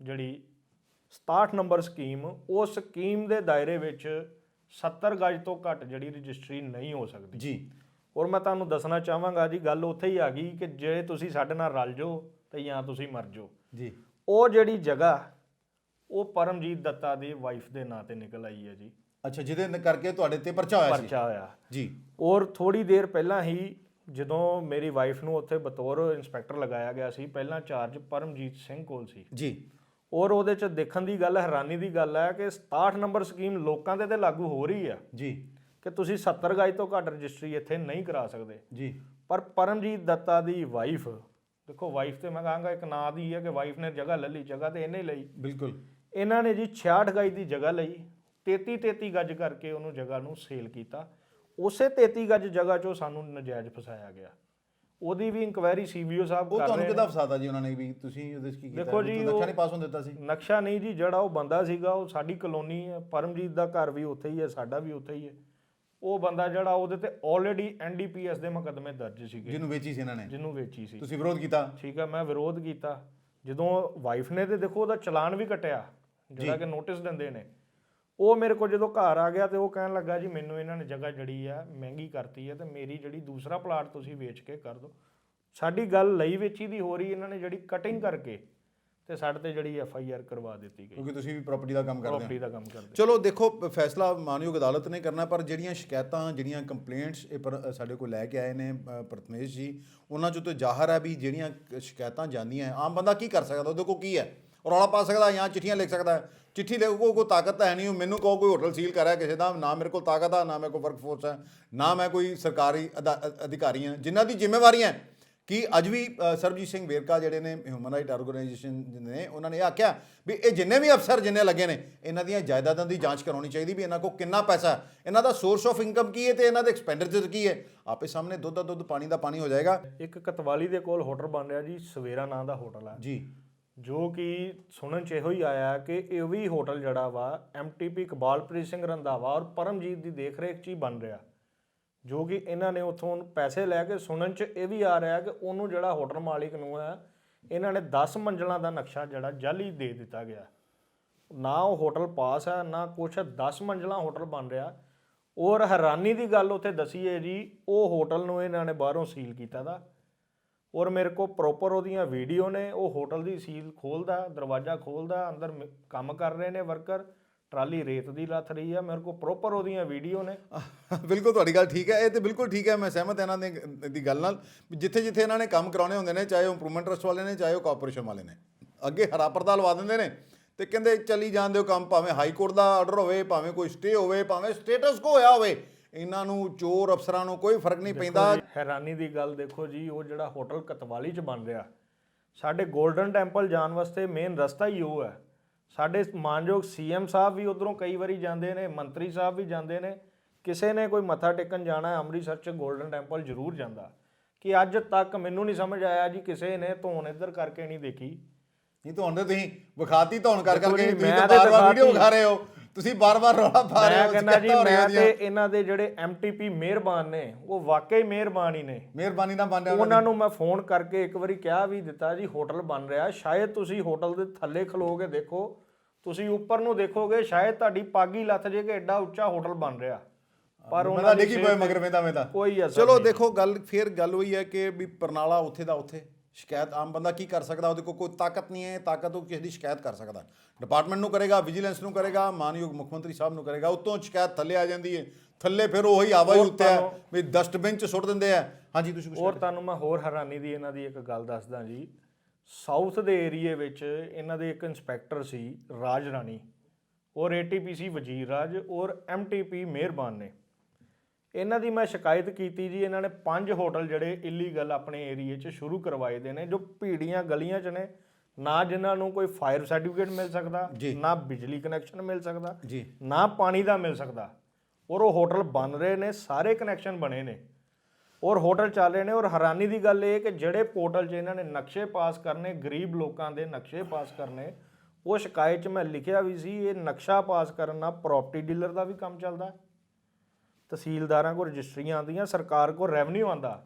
[SPEAKER 2] ਜਿਹੜੀ 67 ਨੰਬਰ ਸਕੀਮ ਉਹ ਸਕੀਮ ਦੇ ਦਾਇਰੇ ਵਿੱਚ 70 ਗਜ ਤੋਂ ਘੱਟ ਜਿਹੜੀ ਰਜਿਸਟਰੀ ਨਹੀਂ ਹੋ ਸਕਦੀ।
[SPEAKER 1] ਜੀ।
[SPEAKER 2] ਔਰ ਮੈਂ ਤੁਹਾਨੂੰ ਦੱਸਣਾ ਚਾਹਾਂਗਾ ਜੀ ਗੱਲ ਉੱਥੇ ਹੀ ਆ ਗਈ ਕਿ ਜੇ ਤੁਸੀਂ ਸਾਡੇ ਨਾਲ ਰਲ ਜਾਓ ਤੇ ਜਾਂ ਤੁਸੀਂ ਮਰ ਜਾਓ
[SPEAKER 1] ਜੀ।
[SPEAKER 2] ਉਹ ਜਿਹੜੀ ਜਗ੍ਹਾ ਉਹ ਪਰਮਜੀਤ ਦੱਤਾ ਦੀ ਵਾਈਫ ਦੇ ਨਾਂ ਤੇ ਨਿਕਲ ਆਈ ਹੈ ਜੀ।
[SPEAKER 1] ਅੱਛਾ ਜਿਹਦੇ ਕਰਕੇ ਤੁਹਾਡੇ ਤੇ ਪਰਚਾ ਹੋਇਆ ਸੀ?
[SPEAKER 2] ਪਰਚਾ ਹੋਇਆ।
[SPEAKER 1] ਜੀ।
[SPEAKER 2] ਔਰ ਥੋੜੀ ਦੇਰ ਪਹਿਲਾਂ ਹੀ ਜਦੋਂ ਮੇਰੀ ਵਾਈਫ ਨੂੰ ਉੱਥੇ ਬਤੌਰ ਇੰਸਪੈਕਟਰ ਲਗਾਇਆ ਗਿਆ ਸੀ ਪਹਿਲਾਂ ਚਾਰਜ ਪਰਮਜੀਤ ਸਿੰਘ ਕੋਲ ਸੀ।
[SPEAKER 1] ਜੀ।
[SPEAKER 2] ਔਰ ਉਹਦੇ ਚ ਦੇਖਣ ਦੀ ਗੱਲ ਹੈਰਾਨੀ ਦੀ ਗੱਲ ਹੈ ਕਿ 67 ਨੰਬਰ ਸਕੀਮ ਲੋਕਾਂ ਦੇ ਤੇ ਲਾਗੂ ਹੋ ਰਹੀ ਆ।
[SPEAKER 1] ਜੀ।
[SPEAKER 2] ਕਿ ਤੁਸੀਂ 70 ਗਜ ਤੋਂ ਘੱਟ ਰਜਿਸਟਰੀ ਇੱਥੇ ਨਹੀਂ ਕਰਾ ਸਕਦੇ।
[SPEAKER 1] ਜੀ।
[SPEAKER 2] ਪਰ ਪਰਮਜੀਤ ਦੱਤਾ ਦੀ ਵਾਈਫ ਦੇਖੋ ਵਾਈਫ ਤੇ ਮੈਂ ਕਹਾਂਗਾ ਇੱਕ ਨਾਂ ਦੀ ਹੈ ਕਿ ਵਾਈਫ ਨੇ ਜਗ੍ਹਾ ਲੈ ਲਈ ਜਗ੍ਹਾ ਤੇ ਇਹਨੇ ਲਈ।
[SPEAKER 1] ਬਿਲਕੁਲ।
[SPEAKER 2] ਇਹਨਾਂ ਨੇ ਜੀ 66 ਗਜ ਦੀ ਜਗ੍ਹਾ ਲਈ 33 33 ਗਜ ਕਰਕੇ ਉਹਨੂੰ ਜਗ੍ਹਾ ਨੂੰ ਸੇਲ ਕੀਤਾ। ਉਸੇ 33 ਗਜ ਜਗ੍ਹਾ 'ਚੋਂ ਸਾਨੂੰ ਨਜਾਇਜ਼ ਫਸਾਇਆ ਗਿਆ। ਉਹਦੀ ਵੀ ਇਨਕੁਆਇਰੀ ਸੀਬੀਓ ਸਾਹਿਬ
[SPEAKER 1] ਉਹ
[SPEAKER 2] ਕਰ
[SPEAKER 1] ਤੁਹਾਨੂੰ
[SPEAKER 2] ਰਹੇ
[SPEAKER 1] ਕਿੱਦਾਂ ਫਸਾਦਾ ਜੀ ਉਹਨਾਂ ਨੇ ਵੀ? ਤੁਸੀਂ ਉਹਦੇ 'ਚ ਕੀ ਕੀਤਾ?
[SPEAKER 2] ਦੇਖੋ ਜੀ,
[SPEAKER 1] ਨਕਸ਼ਾ
[SPEAKER 2] ਉਹ-
[SPEAKER 1] ਨਹੀਂ ਪਾਸ ਹੋਣ ਦਿੱਤਾ ਸੀ?
[SPEAKER 2] ਨਕਸ਼ਾ ਨਹੀਂ ਜੀ ਜਿਹੜਾ ਉਹ ਬੰਦਾ ਸੀਗਾ ਉਹ ਸਾਡੀ ਕਲੋਨੀ ਹੈ। ਪਰਮਜੀਤ ਦਾ ਘਰ ਵੀ ਉੱਥੇ ਹੀ ਹੈ ਸਾਡਾ ਵੀ ਉੱਥੇ ਹੀ ਹੈ। ਉਹ ਬੰਦਾ ਜਿਹੜਾ ਉਹਦੇ ਤੇ ਆਲਰੇਡੀ ਐਨਡੀਪੀਐਸ ਦੇ ਮੁਕੱਦਮੇ ਦਰਜ ਸੀਗੇ।
[SPEAKER 1] ਜਿਹਨੂੰ ਵੇਚੀ ਸੀ ਇਹਨਾਂ ਨੇ?
[SPEAKER 2] ਜਿਹਨੂੰ ਵੇਚੀ ਸੀ।
[SPEAKER 1] ਤੁਸੀਂ ਵਿਰੋਧ ਕੀਤਾ?
[SPEAKER 2] ਠੀਕ ਹੈ ਮੈਂ ਵਿਰੋਧ ਕੀਤਾ। ਜਦੋਂ ਵਾਈਫ ਨੇ ਤੇ ਦੇਖੋ ਉਹਦਾ ਚਲਾਨ ਵੀ ਕੱਟਿਆ ਜਿਹੜਾ ਕਿ ਨੋਟਿਸ ਦਿੰਦੇ ਨੇ। ਉਹ ਮੇਰੇ ਕੋਲ ਜਦੋਂ ਘਰ ਆ ਗਿਆ ਤੇ ਉਹ ਕਹਿਣ ਲੱਗਾ ਜੀ ਮੈਨੂੰ ਇਹਨਾਂ ਨੇ ਜਗ੍ਹਾ ਜਿਹੜੀ ਆ ਮਹਿੰਗੀ ਕਰਤੀ ਹੈ ਤੇ ਮੇਰੀ ਜਿਹੜੀ ਦੂਸਰਾ ਪਲਾਟ ਤੁਸੀਂ ਵੇਚ ਕੇ ਕਰ ਦਿਓ ਸਾਡੀ ਗੱਲ ਲਈ ਵੇਚੀ ਦੀ ਹੋ ਰਹੀ ਇਹਨਾਂ ਨੇ ਜਿਹੜੀ ਕਟਿੰਗ ਕਰਕੇ ਤੇ ਸਾਡੇ ਤੇ ਜਿਹੜੀ ਐਫ ਆਈ ਆਰ ਕਰਵਾ ਦਿੱਤੀ ਗਈ।
[SPEAKER 1] ਕਿਉਂਕਿ ਤੁਸੀਂ ਵੀ ਪ੍ਰਾਪਰਟੀ ਦਾ ਕੰਮ ਕਰਦੇ ਹੋ।
[SPEAKER 2] ਪ੍ਰਾਪਰਟੀ ਦਾ ਕੰਮ ਕਰਦੇ
[SPEAKER 1] ਚਲੋ ਦੇਖੋ ਫੈਸਲਾ ਮਾਨਯੋਗ ਅਦਾਲਤ ਨੇ ਕਰਨਾ ਪਰ ਜਿਹੜੀਆਂ ਸ਼ਿਕਾਇਤਾਂ ਜਿਹੜੀਆਂ ਕੰਪਲੇਂਟਸ ਇਹ ਪਰ- ਸਾਡੇ ਕੋਲ ਲੈ ਕੇ ਆਏ ਨੇ ਪ੍ਰਤਮੇਸ਼ ਜੀ ਉਹਨਾਂ ਚੋਂ ਤਾਂ ਜ਼ਾਹਰ ਹੈ ਵੀ ਜਿਹੜੀਆਂ ਸ਼ਿਕਾਇਤਾਂ ਜਾਂਦੀਆਂ ਆਮ ਬੰਦਾ ਕੀ ਕਰ ਸਕਦਾ? ਉਹਦੇ ਕੋਲ ਕੀ ਹੈ। ਰੌਲਾ ਪਾ ਸਕਦਾ ਜਾਂ ਚਿੱਠੀਆਂ ਲਿਖ ਸਕਦਾ। ਹੈ। ਚਿੱਠੀ ਲਿਖ ਕੋ ਕੋਈ ਤਾਕਤ ਤਾਂ ਹੈ ਨਹੀਂ ਮੈਨੂੰ ਕਹੋ ਕੋਈ ਹੋਟਲ ਸੀਲ ਕਰਿਆ ਕਿਸੇ ਦਾ ਨਾ ਮੇਰੇ ਕੋਲ ਤਾਕਤ ਆ ਨਾ ਮੇਰੇ ਕੋਲ ਵਰਕਫੋਰਸ ਹੈ ਨਾ ਮੈਂ ਕੋਈ ਸਰਕਾਰੀ ਅਧਿਕਾਰੀ ਹਾਂ ਜਿਨ੍ਹਾਂ ਦੀ ਜ਼ਿੰਮੇਵਾਰੀਆਂ ਹੈ ਕਿ ਅੱਜ ਵੀ ਸਰਬਜੀਤ ਸਿੰਘ ਵੇਰਕਾ ਜਿਹੜੇ ਨੇ ਹਿਊਮਨ ਰਾਈਟ ਆਰਗੇਨਾਈਜੇਸ਼ਨ ਨੇ ਉਹਨਾਂ ਨੇ ਇਹ ਆਖਿਆ ਵੀ ਇਹ ਜਿੰਨੇ ਵੀ ਅਫਸਰ ਜਿੰਨੇ ਲੱਗੇ ਨੇ ਇਹਨਾਂ ਦੀਆਂ ਜਾਇਦਾਦਾਂ ਦੀ ਜਾਂਚ ਕਰਾਉਣੀ ਚਾਹੀਦੀ ਵੀ ਇਹਨਾਂ ਕੋਲ ਕਿੰਨਾ ਪੈਸਾ ਇਹਨਾਂ ਦਾ ਸੋਰਸ ਆਫ ਇਨਕਮ ਕੀ ਹੈ ਤੇ ਇਹਨਾਂ ਦੇ ਐਕਸਪੈਂਡੀਚਰ ਕੀ ਹੈ? ਆਪੇ ਸਾਹਮਣੇ ਦੁੱਧ ਦਾ ਦੁੱਧ ਪਾਣੀ ਦਾ ਪਾਣੀ ਹੋ ਜਾਏਗਾ।
[SPEAKER 2] ਇੱਕ ਕਤਵਾਲੀ ਦੇ ਕੋਲ ਹੋਟਲ ਬਣ ਰਿਹਾ ਜੀ ਸਵੇਰਾ ਨਾਂ ਦਾ ਹੋਟਲ ਹੈ।
[SPEAKER 1] ਜੀ।
[SPEAKER 2] ਜੋ ਕਿ ਸੁਣਨ ਚ ਇਹੋ ਹੀ ਆਇਆ ਕਿ ਇਹ ਵੀ ਹੋਟਲ ਜਿਹੜਾ ਵਾ ਐਮਟੀਪੀ ਇਕਬਾਲਪ੍ਰੀਤ ਸਿੰਘ ਰੰਧਾਵਾ ਔਰ ਪਰਮਜੀਤ ਦੀ ਦੇਖਰੇਖ ਚ ਹੀ ਬਣ ਰਿਹਾ। ਜੋ ਕਿ ਇਹਨਾਂ ਨੇ ਉਥੋਂ ਪੈਸੇ ਲੈ ਕੇ ਸੁਣਨ ਚ ਇਹ ਵੀ ਆ ਰਿਹਾ ਕਿ ਉਹਨੂੰ ਜਿਹੜਾ ਹੋਟਲ ਮਾਲਿਕ ਨੂੰ ਹੈ, ਇਹਨਾਂ ਨੇ 10 ਮੰਜ਼ਲਾਂ ਦਾ ਨਕਸ਼ਾ ਜਿਹੜਾ ਜਾਲੀ ਦੇ ਦਿੱਤਾ ਗਿਆ। ਨਾ ਉਹ ਹੋਟਲ ਪਾਸ ਹੈ, ਨਾ ਕੁਛ 10 ਮੰਜ਼ਲਾਂ ਹੋਟਲ ਬਣ ਰਿਹਾ। ਔਰ ਹੈਰਾਨੀ ਦੀ ਗੱਲ ਉੱਥੇ ਦਸੀ ਹੈ ਜੀ, ਉਹ ਹੋਟਲ ਨੂੰ ਇਹਨਾਂ ਨੇ ਬਾਹਰੋਂ ਸੀਲ ਕੀਤਾ ਦਾ। ਔਰ ਮੇਰੇ ਕੋਲ ਪ੍ਰੋਪਰ ਉਹਦੀਆਂ ਵੀਡੀਓ ਨੇ, ਉਹ ਹੋਟਲ ਦੀ ਸੀਲ ਖੋਲਦਾ, ਦਰਵਾਜ਼ਾ ਖੋਲਦਾ, ਅੰਦਰ ਮ- ਕੰਮ ਕਰ ਰਹੇ ਨੇ ਵਰਕਰ ਟਰਾਲੀ ਰੇਤ ਦੀ ਲੱਥ ਰਹੀ ਆ, ਮੇਰੇ ਕੋਲ ਪ੍ਰੋਪਰ ਉਹਦੀਆਂ ਵੀਡੀਓ ਨੇ।
[SPEAKER 1] ਬਿਲਕੁਲ ਤੁਹਾਡੀ ਗੱਲ ਠੀਕ ਹੈ, ਇਹ ਤੇ ਬਿਲਕੁਲ ਠੀਕ ਹੈ, ਮੈਂ ਸਹਿਮਤ ਇਹਨਾਂ ਦੇ, ਦੀ ਗੱਲ ਨਾਲ। ਵੀ ਜਿੱਥੇ ਜਿੱਥੇ ਇਹਨਾਂ ਨੇ ਕੰਮ ਕਰਾਉਣੇ ਹੁੰਦੇ ਨੇ, ਚਾਹੇ ਉਹ ਇੰਪਰੂਵਮੈਂਟ ਟਰਸਟ ਵਾਲੇ ਨੇ, ਚਾਹੇ ਉਹ ਕਾਰਪੋਰੇਸ਼ਨ ਵਾਲੇ ਨੇ। ਅੱਗੇ ਹਰਾ ਪਰਦਾ ਲਵਾ ਦਿੰਦੇ ਨੇ ਤੇ ਕਹਿੰਦੇ, ਚਲੀ ਜਾਂਦੇ ਹੋ ਕੰਮ, ਭਾਵੇਂ ਹਾਈ ਕੋਰਟ ਦਾ ਆਰਡਰ ਹੋਵੇ, ਭਾਵੇਂ ਕੋਈ ਸਟੇ ਹੋਵੇ, ਭਾਵੇਂ ਸਟੇਟਸ ਕੋ ਹੋਇਆ ਹੋਵੇ ਇਹਨਾਂ ਨੂੰ ਚੋਰ ਅਫਸਰਾਂ ਨੂੰ ਕੋਈ ਫ਼ਰਕ ਨਹੀਂ ਪੈਂਦਾ।
[SPEAKER 2] ਹੈਰਾਨੀ ਦੀ ਗੱਲ ਦੇਖੋ ਜੀ ਉਹ ਜਿਹੜਾ ਹੋਟਲ ਕਤਵਾਲੀ ਚ ਬਣ ਰਿਹਾ ਸਾਡੇ 골ਡਨ ਟੈਂਪਲ ਜਾਣ ਵਾਸਤੇ ਮੇਨ ਰਸਤਾ ਹੀ ਉਹ ਹੈ। ਸਾਡੇ ਮਾਨਯੋਗ ਸੀਐਮ ਸਾਹਿਬ ਵੀ ਉਧਰੋਂ ਕਈ ਵਾਰੀ ਜਾਂਦੇ ਨੇ ਮੰਤਰੀ ਸਾਹਿਬ ਵੀ ਜਾਂਦੇ ਨੇ ਕਿਸੇ ਨੇ ਕੋਈ ਮੱਥਾ ਟੇਕਣ ਜਾਣਾ ਹੈ ਅੰਮ੍ਰਿਤਸਰ ਚ 골ਡਨ ਟੈਂਪਲ ਜ਼ਰੂਰ ਜਾਂਦਾ। ਕਿ ਅੱਜ ਤੱਕ ਮੈਨੂੰ ਨਹੀਂ ਸਮਝ ਆਇਆ ਜੀ ਕਿਸੇ ਨੇ ਧੌਣ ਇੱਧਰ ਕਰਕੇ ਨਹੀਂ ਦੇਖੀ।
[SPEAKER 1] ਨਹੀਂ ਤੇ ਤੁਸੀਂ ਵਿਖਾਤੀ ਧੌਣ ਕਰ ਕਰਕੇ ਤੁਸੀਂ ਤਾਂ ਬਾਰ-ਬਾਰ ਵੀਡੀਓ। ਵਿਖਾ ਰਹੇ ਹੋ। ਤੁਸੀਂ ਬਾਰ-ਬਾਰ ਰੌਲਾ ਪਾ ਰਹੇ
[SPEAKER 2] ਮੈਂ
[SPEAKER 1] ਹੋ
[SPEAKER 2] ਕਹਿੰਦਾ ਜੀ ਮੈਂ ਤੇ। ਇਹਨਾਂ ਦੇ ਜਿਹੜੇ ਐਮਟੀਪੀ ਮਿਹਰਬਾਨ ਨੇ ਉਹ ਵਾਕਈ ਮਿਹਰਬਾਨ ਹੀ ਨੇ।
[SPEAKER 1] ਮਿਹਰਬਾਨੀ ਨਾਲ ਬਣ ਰਿਹਾ ਉਹਨਾਂ
[SPEAKER 2] ਨੂੰ ਮੈਂ ਫੋਨ ਕਰਕੇ ਇੱਕ ਵਾਰੀ ਕਿਹਾ ਵੀ ਦਿੱਤਾ ਜੀ ਹੋਟਲ ਬਣ ਰਿਹਾ। ਸ਼ਾਇਦ ਤੁਸੀਂ ਹੋਟਲ ਦੇ ਥੱਲੇ ਖਲੋਗੇ ਦੇਖੋ। ਤੁਸੀਂ ਉੱਪਰ ਨੂੰ ਦੇਖੋਗੇ ਸ਼ਾਇਦ ਤੁਹਾਡੀ ਪਾਗੀ ਲੱਥ ਜੇ ਕਿ ਐਡਾ ਉੱਚਾ ਹੋਟਲ ਬਣ ਰਿਹਾ। ਪਰ
[SPEAKER 1] ਮੈਂ
[SPEAKER 2] ਉਹਨਾਂ ਦੀ
[SPEAKER 1] ਡਿੱਗੀ ਪਏ ਮਗਰ ਮੈਂ ਤਾਂ ਮੈਂ ਤਾਂ।
[SPEAKER 2] ਕੋਈ ਅਸਰ
[SPEAKER 1] ਚਲੋ। ਦੇਖੋ ਗੱਲ ਫਿਰ ਗੱਲ ਹੋਈ ਹੈ ਕਿ ਵੀ ਪਰਨਾਲਾ ਉੱਥੇ ਦਾ ਉੱਥੇ। ਸ਼ਿਕਾਇਤ ਆਮ ਬੰਦਾ ਕੀ ਕਰ ਸਕਦਾ? ਉਹਦੇ ਕੋਲ ਕੋਈ ਤਾਕਤ ਨਹੀਂ ਹੈ ਤਾਕਤ ਉਹ ਕਿਸੇ ਦੀ ਸ਼ਿਕਾਇਤ ਕਰ ਸਕਦਾ। ਡਿਪਾਰਟਮੈਂਟ ਨੂੰ ਕਰੇਗਾ ਵਿਜੀਲੈਂਸ ਨੂੰ ਕਰੇਗਾ ਮਾਨਯੋਗ ਮੁੱਖ ਮੰਤਰੀ ਸਾਹਿਬ ਨੂੰ ਕਰੇਗਾ। ਉਤੋਂ ਸ਼ਿਕਾਇਤ ਥੱਲੇ ਆ ਜਾਂਦੀ ਹੈ। ਥੱਲੇ ਫਿਰ ਉਹੀ ਆਵਾਜ਼
[SPEAKER 2] ਹੋਰ
[SPEAKER 1] ਉੱਤੇ ਹੈ ਵੀ ਡਸਟਬਿਨ ਚ ਸੁੱਟ ਦਿੰਦੇ ਆ। ਹਾਂਜੀ ਤੁਸੀਂ ਕੁਝ
[SPEAKER 2] ਹੋਰ ਤੁਹਾਨੂੰ ਮੈਂ ਹੋਰ ਹੈਰਾਨੀ ਦੀ ਇਹਨਾਂ ਦੀ ਇੱਕ ਗੱਲ ਦੱਸਦਾ ਜੀ। ਸਾਊਥ ਦੇ ਏਰੀਏ ਵਿੱਚ ਇਹਨਾਂ ਦੇ ਇੱਕ ਇੰਸਪੈਕਟਰ ਸੀ ਰਾਜ ਰਾਣੀ। ਔਰ ਏਟੀਪੀਸੀ ਵਜ਼ੀਰ ਰਾਜ ਔਰ ਐਮਟੀਪੀ ਮਿਹਰਬਾਨ ਨੇ। ਇਹਨਾਂ ਦੀ ਮੈਂ ਸ਼ਿਕਾਇਤ ਕੀਤੀ ਜੀ ਇਹਨਾਂ ਨੇ ਪੰਜ ਹੋਟਲ ਜਿਹੜੇ ਇਲੀਗਲ ਆਪਣੇ ਏਰੀਏ 'ਚ ਸ਼ੁਰੂ ਕਰਵਾਏ ਦੇ ਨੇ ਜੋ ਭੀੜੀਆਂ ਗਲੀਆਂ 'ਚ ਨੇ ਨਾ ਜਿਨ੍ਹਾਂ ਨੂੰ ਕੋਈ ਫਾਇਰ ਸਰਟੀਫਿਕੇਟ ਮਿਲ ਸਕਦਾ। ਨਾ ਬਿਜਲੀ ਕਨੈਕਸ਼ਨ ਮਿਲ ਸਕਦਾ ਨਾ ਪਾਣੀ ਦਾ ਮਿਲ ਸਕਦਾ ਔਰ ਉਹ ਹੋਟਲ ਬਣ ਰਹੇ ਨੇ ਸਾਰੇ ਕਨੈਕਸ਼ਨ ਬਣੇ ਨੇ ਔਰ ਹੋਟਲ ਚੱਲ ਰਹੇ ਨੇ ਔਰ ਹੈਰਾਨੀ ਦੀ ਗੱਲ ਇਹ ਕਿ ਜਿਹੜੇ ਪੋਰਟਲ 'ਚ ਇਹਨਾਂ ਨੇ ਨਕਸ਼ੇ ਪਾਸ ਕਰਨੇ ਗਰੀਬ ਲੋਕਾਂ ਦੇ ਨਕਸ਼ੇ ਪਾਸ ਕਰਨੇ ਉਹ ਸ਼ਿਕਾਇਤ 'ਚ ਮੈਂ ਲਿਖਿਆ ਵੀ ਸੀ ਇਹ ਨਕਸ਼ਾ ਪਾਸ ਕਰਨ ਨਾਲ ਪ੍ਰਾਪਰਟੀ ਡੀਲਰ ਦਾ ਵੀ ਕੰਮ ਚੱਲਦਾ ਹੈ। ਤਹਿਸੀਲਦਾਰਾਂ ਕੋਲ ਰਜਿਸਟਰੀਆਂ ਆਉਂਦੀਆਂ, ਸਰਕਾਰ ਕੋਲ ਰੈਵਨਿਊ ਆਉਂਦਾ।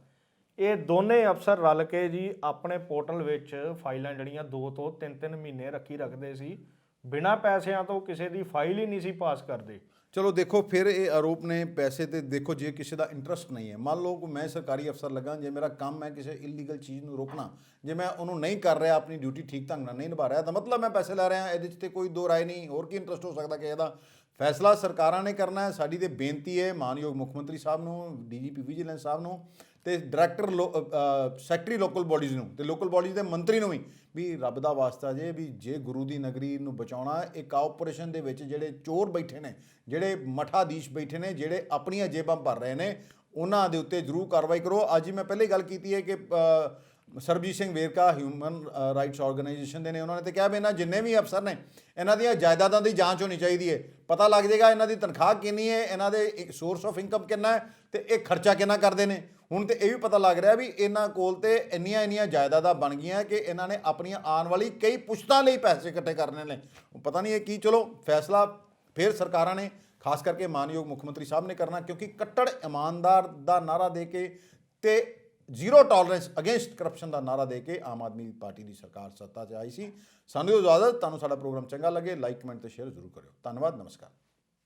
[SPEAKER 2] ਇਹ ਦੋਨੇ ਅਫਸਰ ਰਲ ਕੇ ਜੀ ਆਪਣੇ ਪੋਰਟਲ ਵਿੱਚ ਫਾਈਲਾਂ ਜਿਹੜੀਆਂ 2 ਤੋਂ 3-3 ਮਹੀਨੇ ਰੱਖੀ ਰੱਖਦੇ ਸੀ। ਬਿਨਾਂ ਪੈਸਿਆਂ ਤੋਂ ਕਿਸੇ ਦੀ ਫਾਈਲ ਹੀ ਨਹੀਂ ਸੀ ਪਾਸ ਕਰਦੇ।
[SPEAKER 1] ਚਲੋ ਦੇਖੋ, ਫਿਰ ਇਹ ਆਰੋਪ ਨੇ ਪੈਸੇ ਤੇ ਦੇਖੋ, ਜੇ ਕਿਸੇ ਦਾ ਇੰਟਰਸਟ ਨਹੀਂ ਹੈ। ਮੰਨ ਲਓ ਕਿ ਮੈਂ ਸਰਕਾਰੀ ਅਫਸਰ ਲੱਗਾ, ਜੇ ਮੇਰਾ ਕੰਮ ਹੈ ਕਿਸੇ ਇਲੀਗਲ ਚੀਜ਼ ਨੂੰ ਰੋਕਣਾ, ਜੇ ਮੈਂ ਉਹਨੂੰ ਨਹੀਂ ਕਰ ਰਿਹਾ, ਆਪਣੀ ਡਿਊਟੀ ਠੀਕ ਢੰਗ ਨਾਲ ਨਹੀਂ ਨਿਭਾ ਰਿਹਾ, ਤਾਂ ਮਤਲਬ ਮੈਂ ਪੈਸੇ ਲੈ ਰਿਹਾ, ਇਹਦੇ 'ਚ ਤੇ ਕੋਈ ਦੋ ਰਾਏ ਨਹੀਂ, ਹੋਰ ਕੀ ਇੰਟਰਸਟ ਹੋ ਸਕਦਾ ਕਿ ਇਹਦਾ ਫੈਸਲਾ ਸਰਕਾਰਾਂ ਨੇ ਕਰਨਾ ਹੈ। ਸਾਡੀ ਤੇ ਬੇਨਤੀ ਹੈ ਮਾਨਯੋਗ ਮੁੱਖ ਮੰਤਰੀ ਸਾਹਿਬ ਨੂੰ ਡੀਜੀਪੀ ਵਿਜੀਲੈਂਸ ਸਾਹਿਬ ਨੂੰ ਤੇ ਡਾਇਰੈਕਟਰ ਸੈਕਟਰੀ ਲੋਕਲ ਬਾਡੀਜ਼ ਨੂੰ ਤੇ ਲੋਕਲ ਬਾਡੀਜ਼ ਦੇ ਮੰਤਰੀ ਨੂੰ ਵੀ ਵੀ ਰੱਬ ਦਾ ਵਾਸਤਾ ਜੇ ਵੀ ਜੇ ਗੁਰੂ ਦੀ ਨਗਰੀ ਨੂੰ ਬਚਾਉਣਾ ਹੈ, ਇਹ ਕਾਰਪੋਰੇਸ਼ਨ ਦੇ ਵਿੱਚ ਜਿਹੜੇ ਚੋਰ ਬੈਠੇ ਨੇ ਜਿਹੜੇ ਮਠਾਧੀਸ਼ ਬੈਠੇ ਨੇ ਜਿਹੜੇ ਆਪਣੀਆਂ ਜੇਬਾਂ ਭਰ ਰਹੇ ਨੇ ਉਹਨਾਂ ਦੇ ਉੱਤੇ ਜ਼ਰੂਰ ਕਾਰਵਾਈ ਕਰੋ। ਅੱਜ ਹੀ ਮੈਂ ਪਹਿਲੇ ਗੱਲ ਕੀਤੀ ਹੈ ਕਿ Sarabjit Singh Verka human rights organisation ਦੇ ਨੇ, ਉਹਨਾਂ ਨੇ ਤੇ ਕਿਹਾ ਵੀ ਇਹਨਾਂ ਜਿੰਨੇ ਵੀ ਅਫਸਰ ਨੇ, ਇਹਨਾਂ ਦੀਆਂ ਜਾਇਦਾਦਾਂ ਦੀ ਜਾਂਚ ਹੋਣੀ ਚਾਹੀਦੀ ਹੈ। ਪਤਾ ਲੱਗ ਜਾਏਗਾ ਇਹਨਾਂ ਦੀ ਤਨਖਾਹ ਕਿੰਨੀ ਹੈ, ਇਹਨਾਂ ਦੇ ਇੱਕ ਸੋਰਸ ਆਫ ਇਨਕਮ ਕਿੰਨਾ ਹੈ ਤੇ ਇਹ ਖਰਚਾ ਕਿੰਨਾ ਕਰਦੇ ਨੇ। ਹੁਣ ਤੇ ਇਹ ਵੀ ਪਤਾ ਲੱਗ ਰਿਹਾ ਵੀ ਇਹਨਾਂ ਕੋਲ ਤੇ ਇੰਨੀਆਂ ਇੰਨੀਆਂ ਜਾਇਦਾਦਾਂ ਬਣ ਗਈਆਂ ਕਿ ਇਹਨਾਂ ਨੇ ਆਪਣੀਆਂ ਆਉਣ ਵਾਲੀ ਕਈ ਪੁਸ਼ਤਾਂ ਲਈ ਪੈਸੇ ਇਕੱਠੇ ਕਰਨੇ ਨੇ। ਪਤਾ ਨਹੀਂ ਇਹ ਕੀ, ਚਲੋ ਫੈਸਲਾ ਫਿਰ ਸਰਕਾਰਾਂ ਨੇ, ਖਾਸ ਕਰਕੇ ਮਾਨਯੋਗ ਮੁੱਖ ਮੰਤਰੀ ਸਾਹਿਬ ਨੇ ਕਰਨਾ, ਕਿਉਂਕਿ ਕੱਟੜ ਇਮਾਨਦਾਰ ਦਾ ਨਾਰਾ ਦੇ ਕੇ ਤੇ ਜ਼ੀਰੋ ਟੋਲਰੈਂਸ ਅਗੇਂਸਟ ਕਰਪਸ਼ਨ ਦਾ ਨਾਰਾ ਦੇ ਕੇ ਆਮ ਆਦਮੀ ਪਾਰਟੀ ਦੀ ਸਰਕਾਰ ਸੱਤਾ 'ਚ ਆਈ ਸੀ। ਸਾਨੂੰ ਇਜਾਜ਼ਤ, ਤੁਹਾਨੂੰ ਸਾਡਾ ਪ੍ਰੋਗਰਾਮ ਚੰਗਾ ਲੱਗੇ ਲਾਈਕ ਕਮੈਂਟ ਤੇ ਸ਼ੇਅਰ ਜ਼ਰੂਰ ਕਰਿਓ। ਧੰਨਵਾਦ, ਨਮਸਕਾਰ।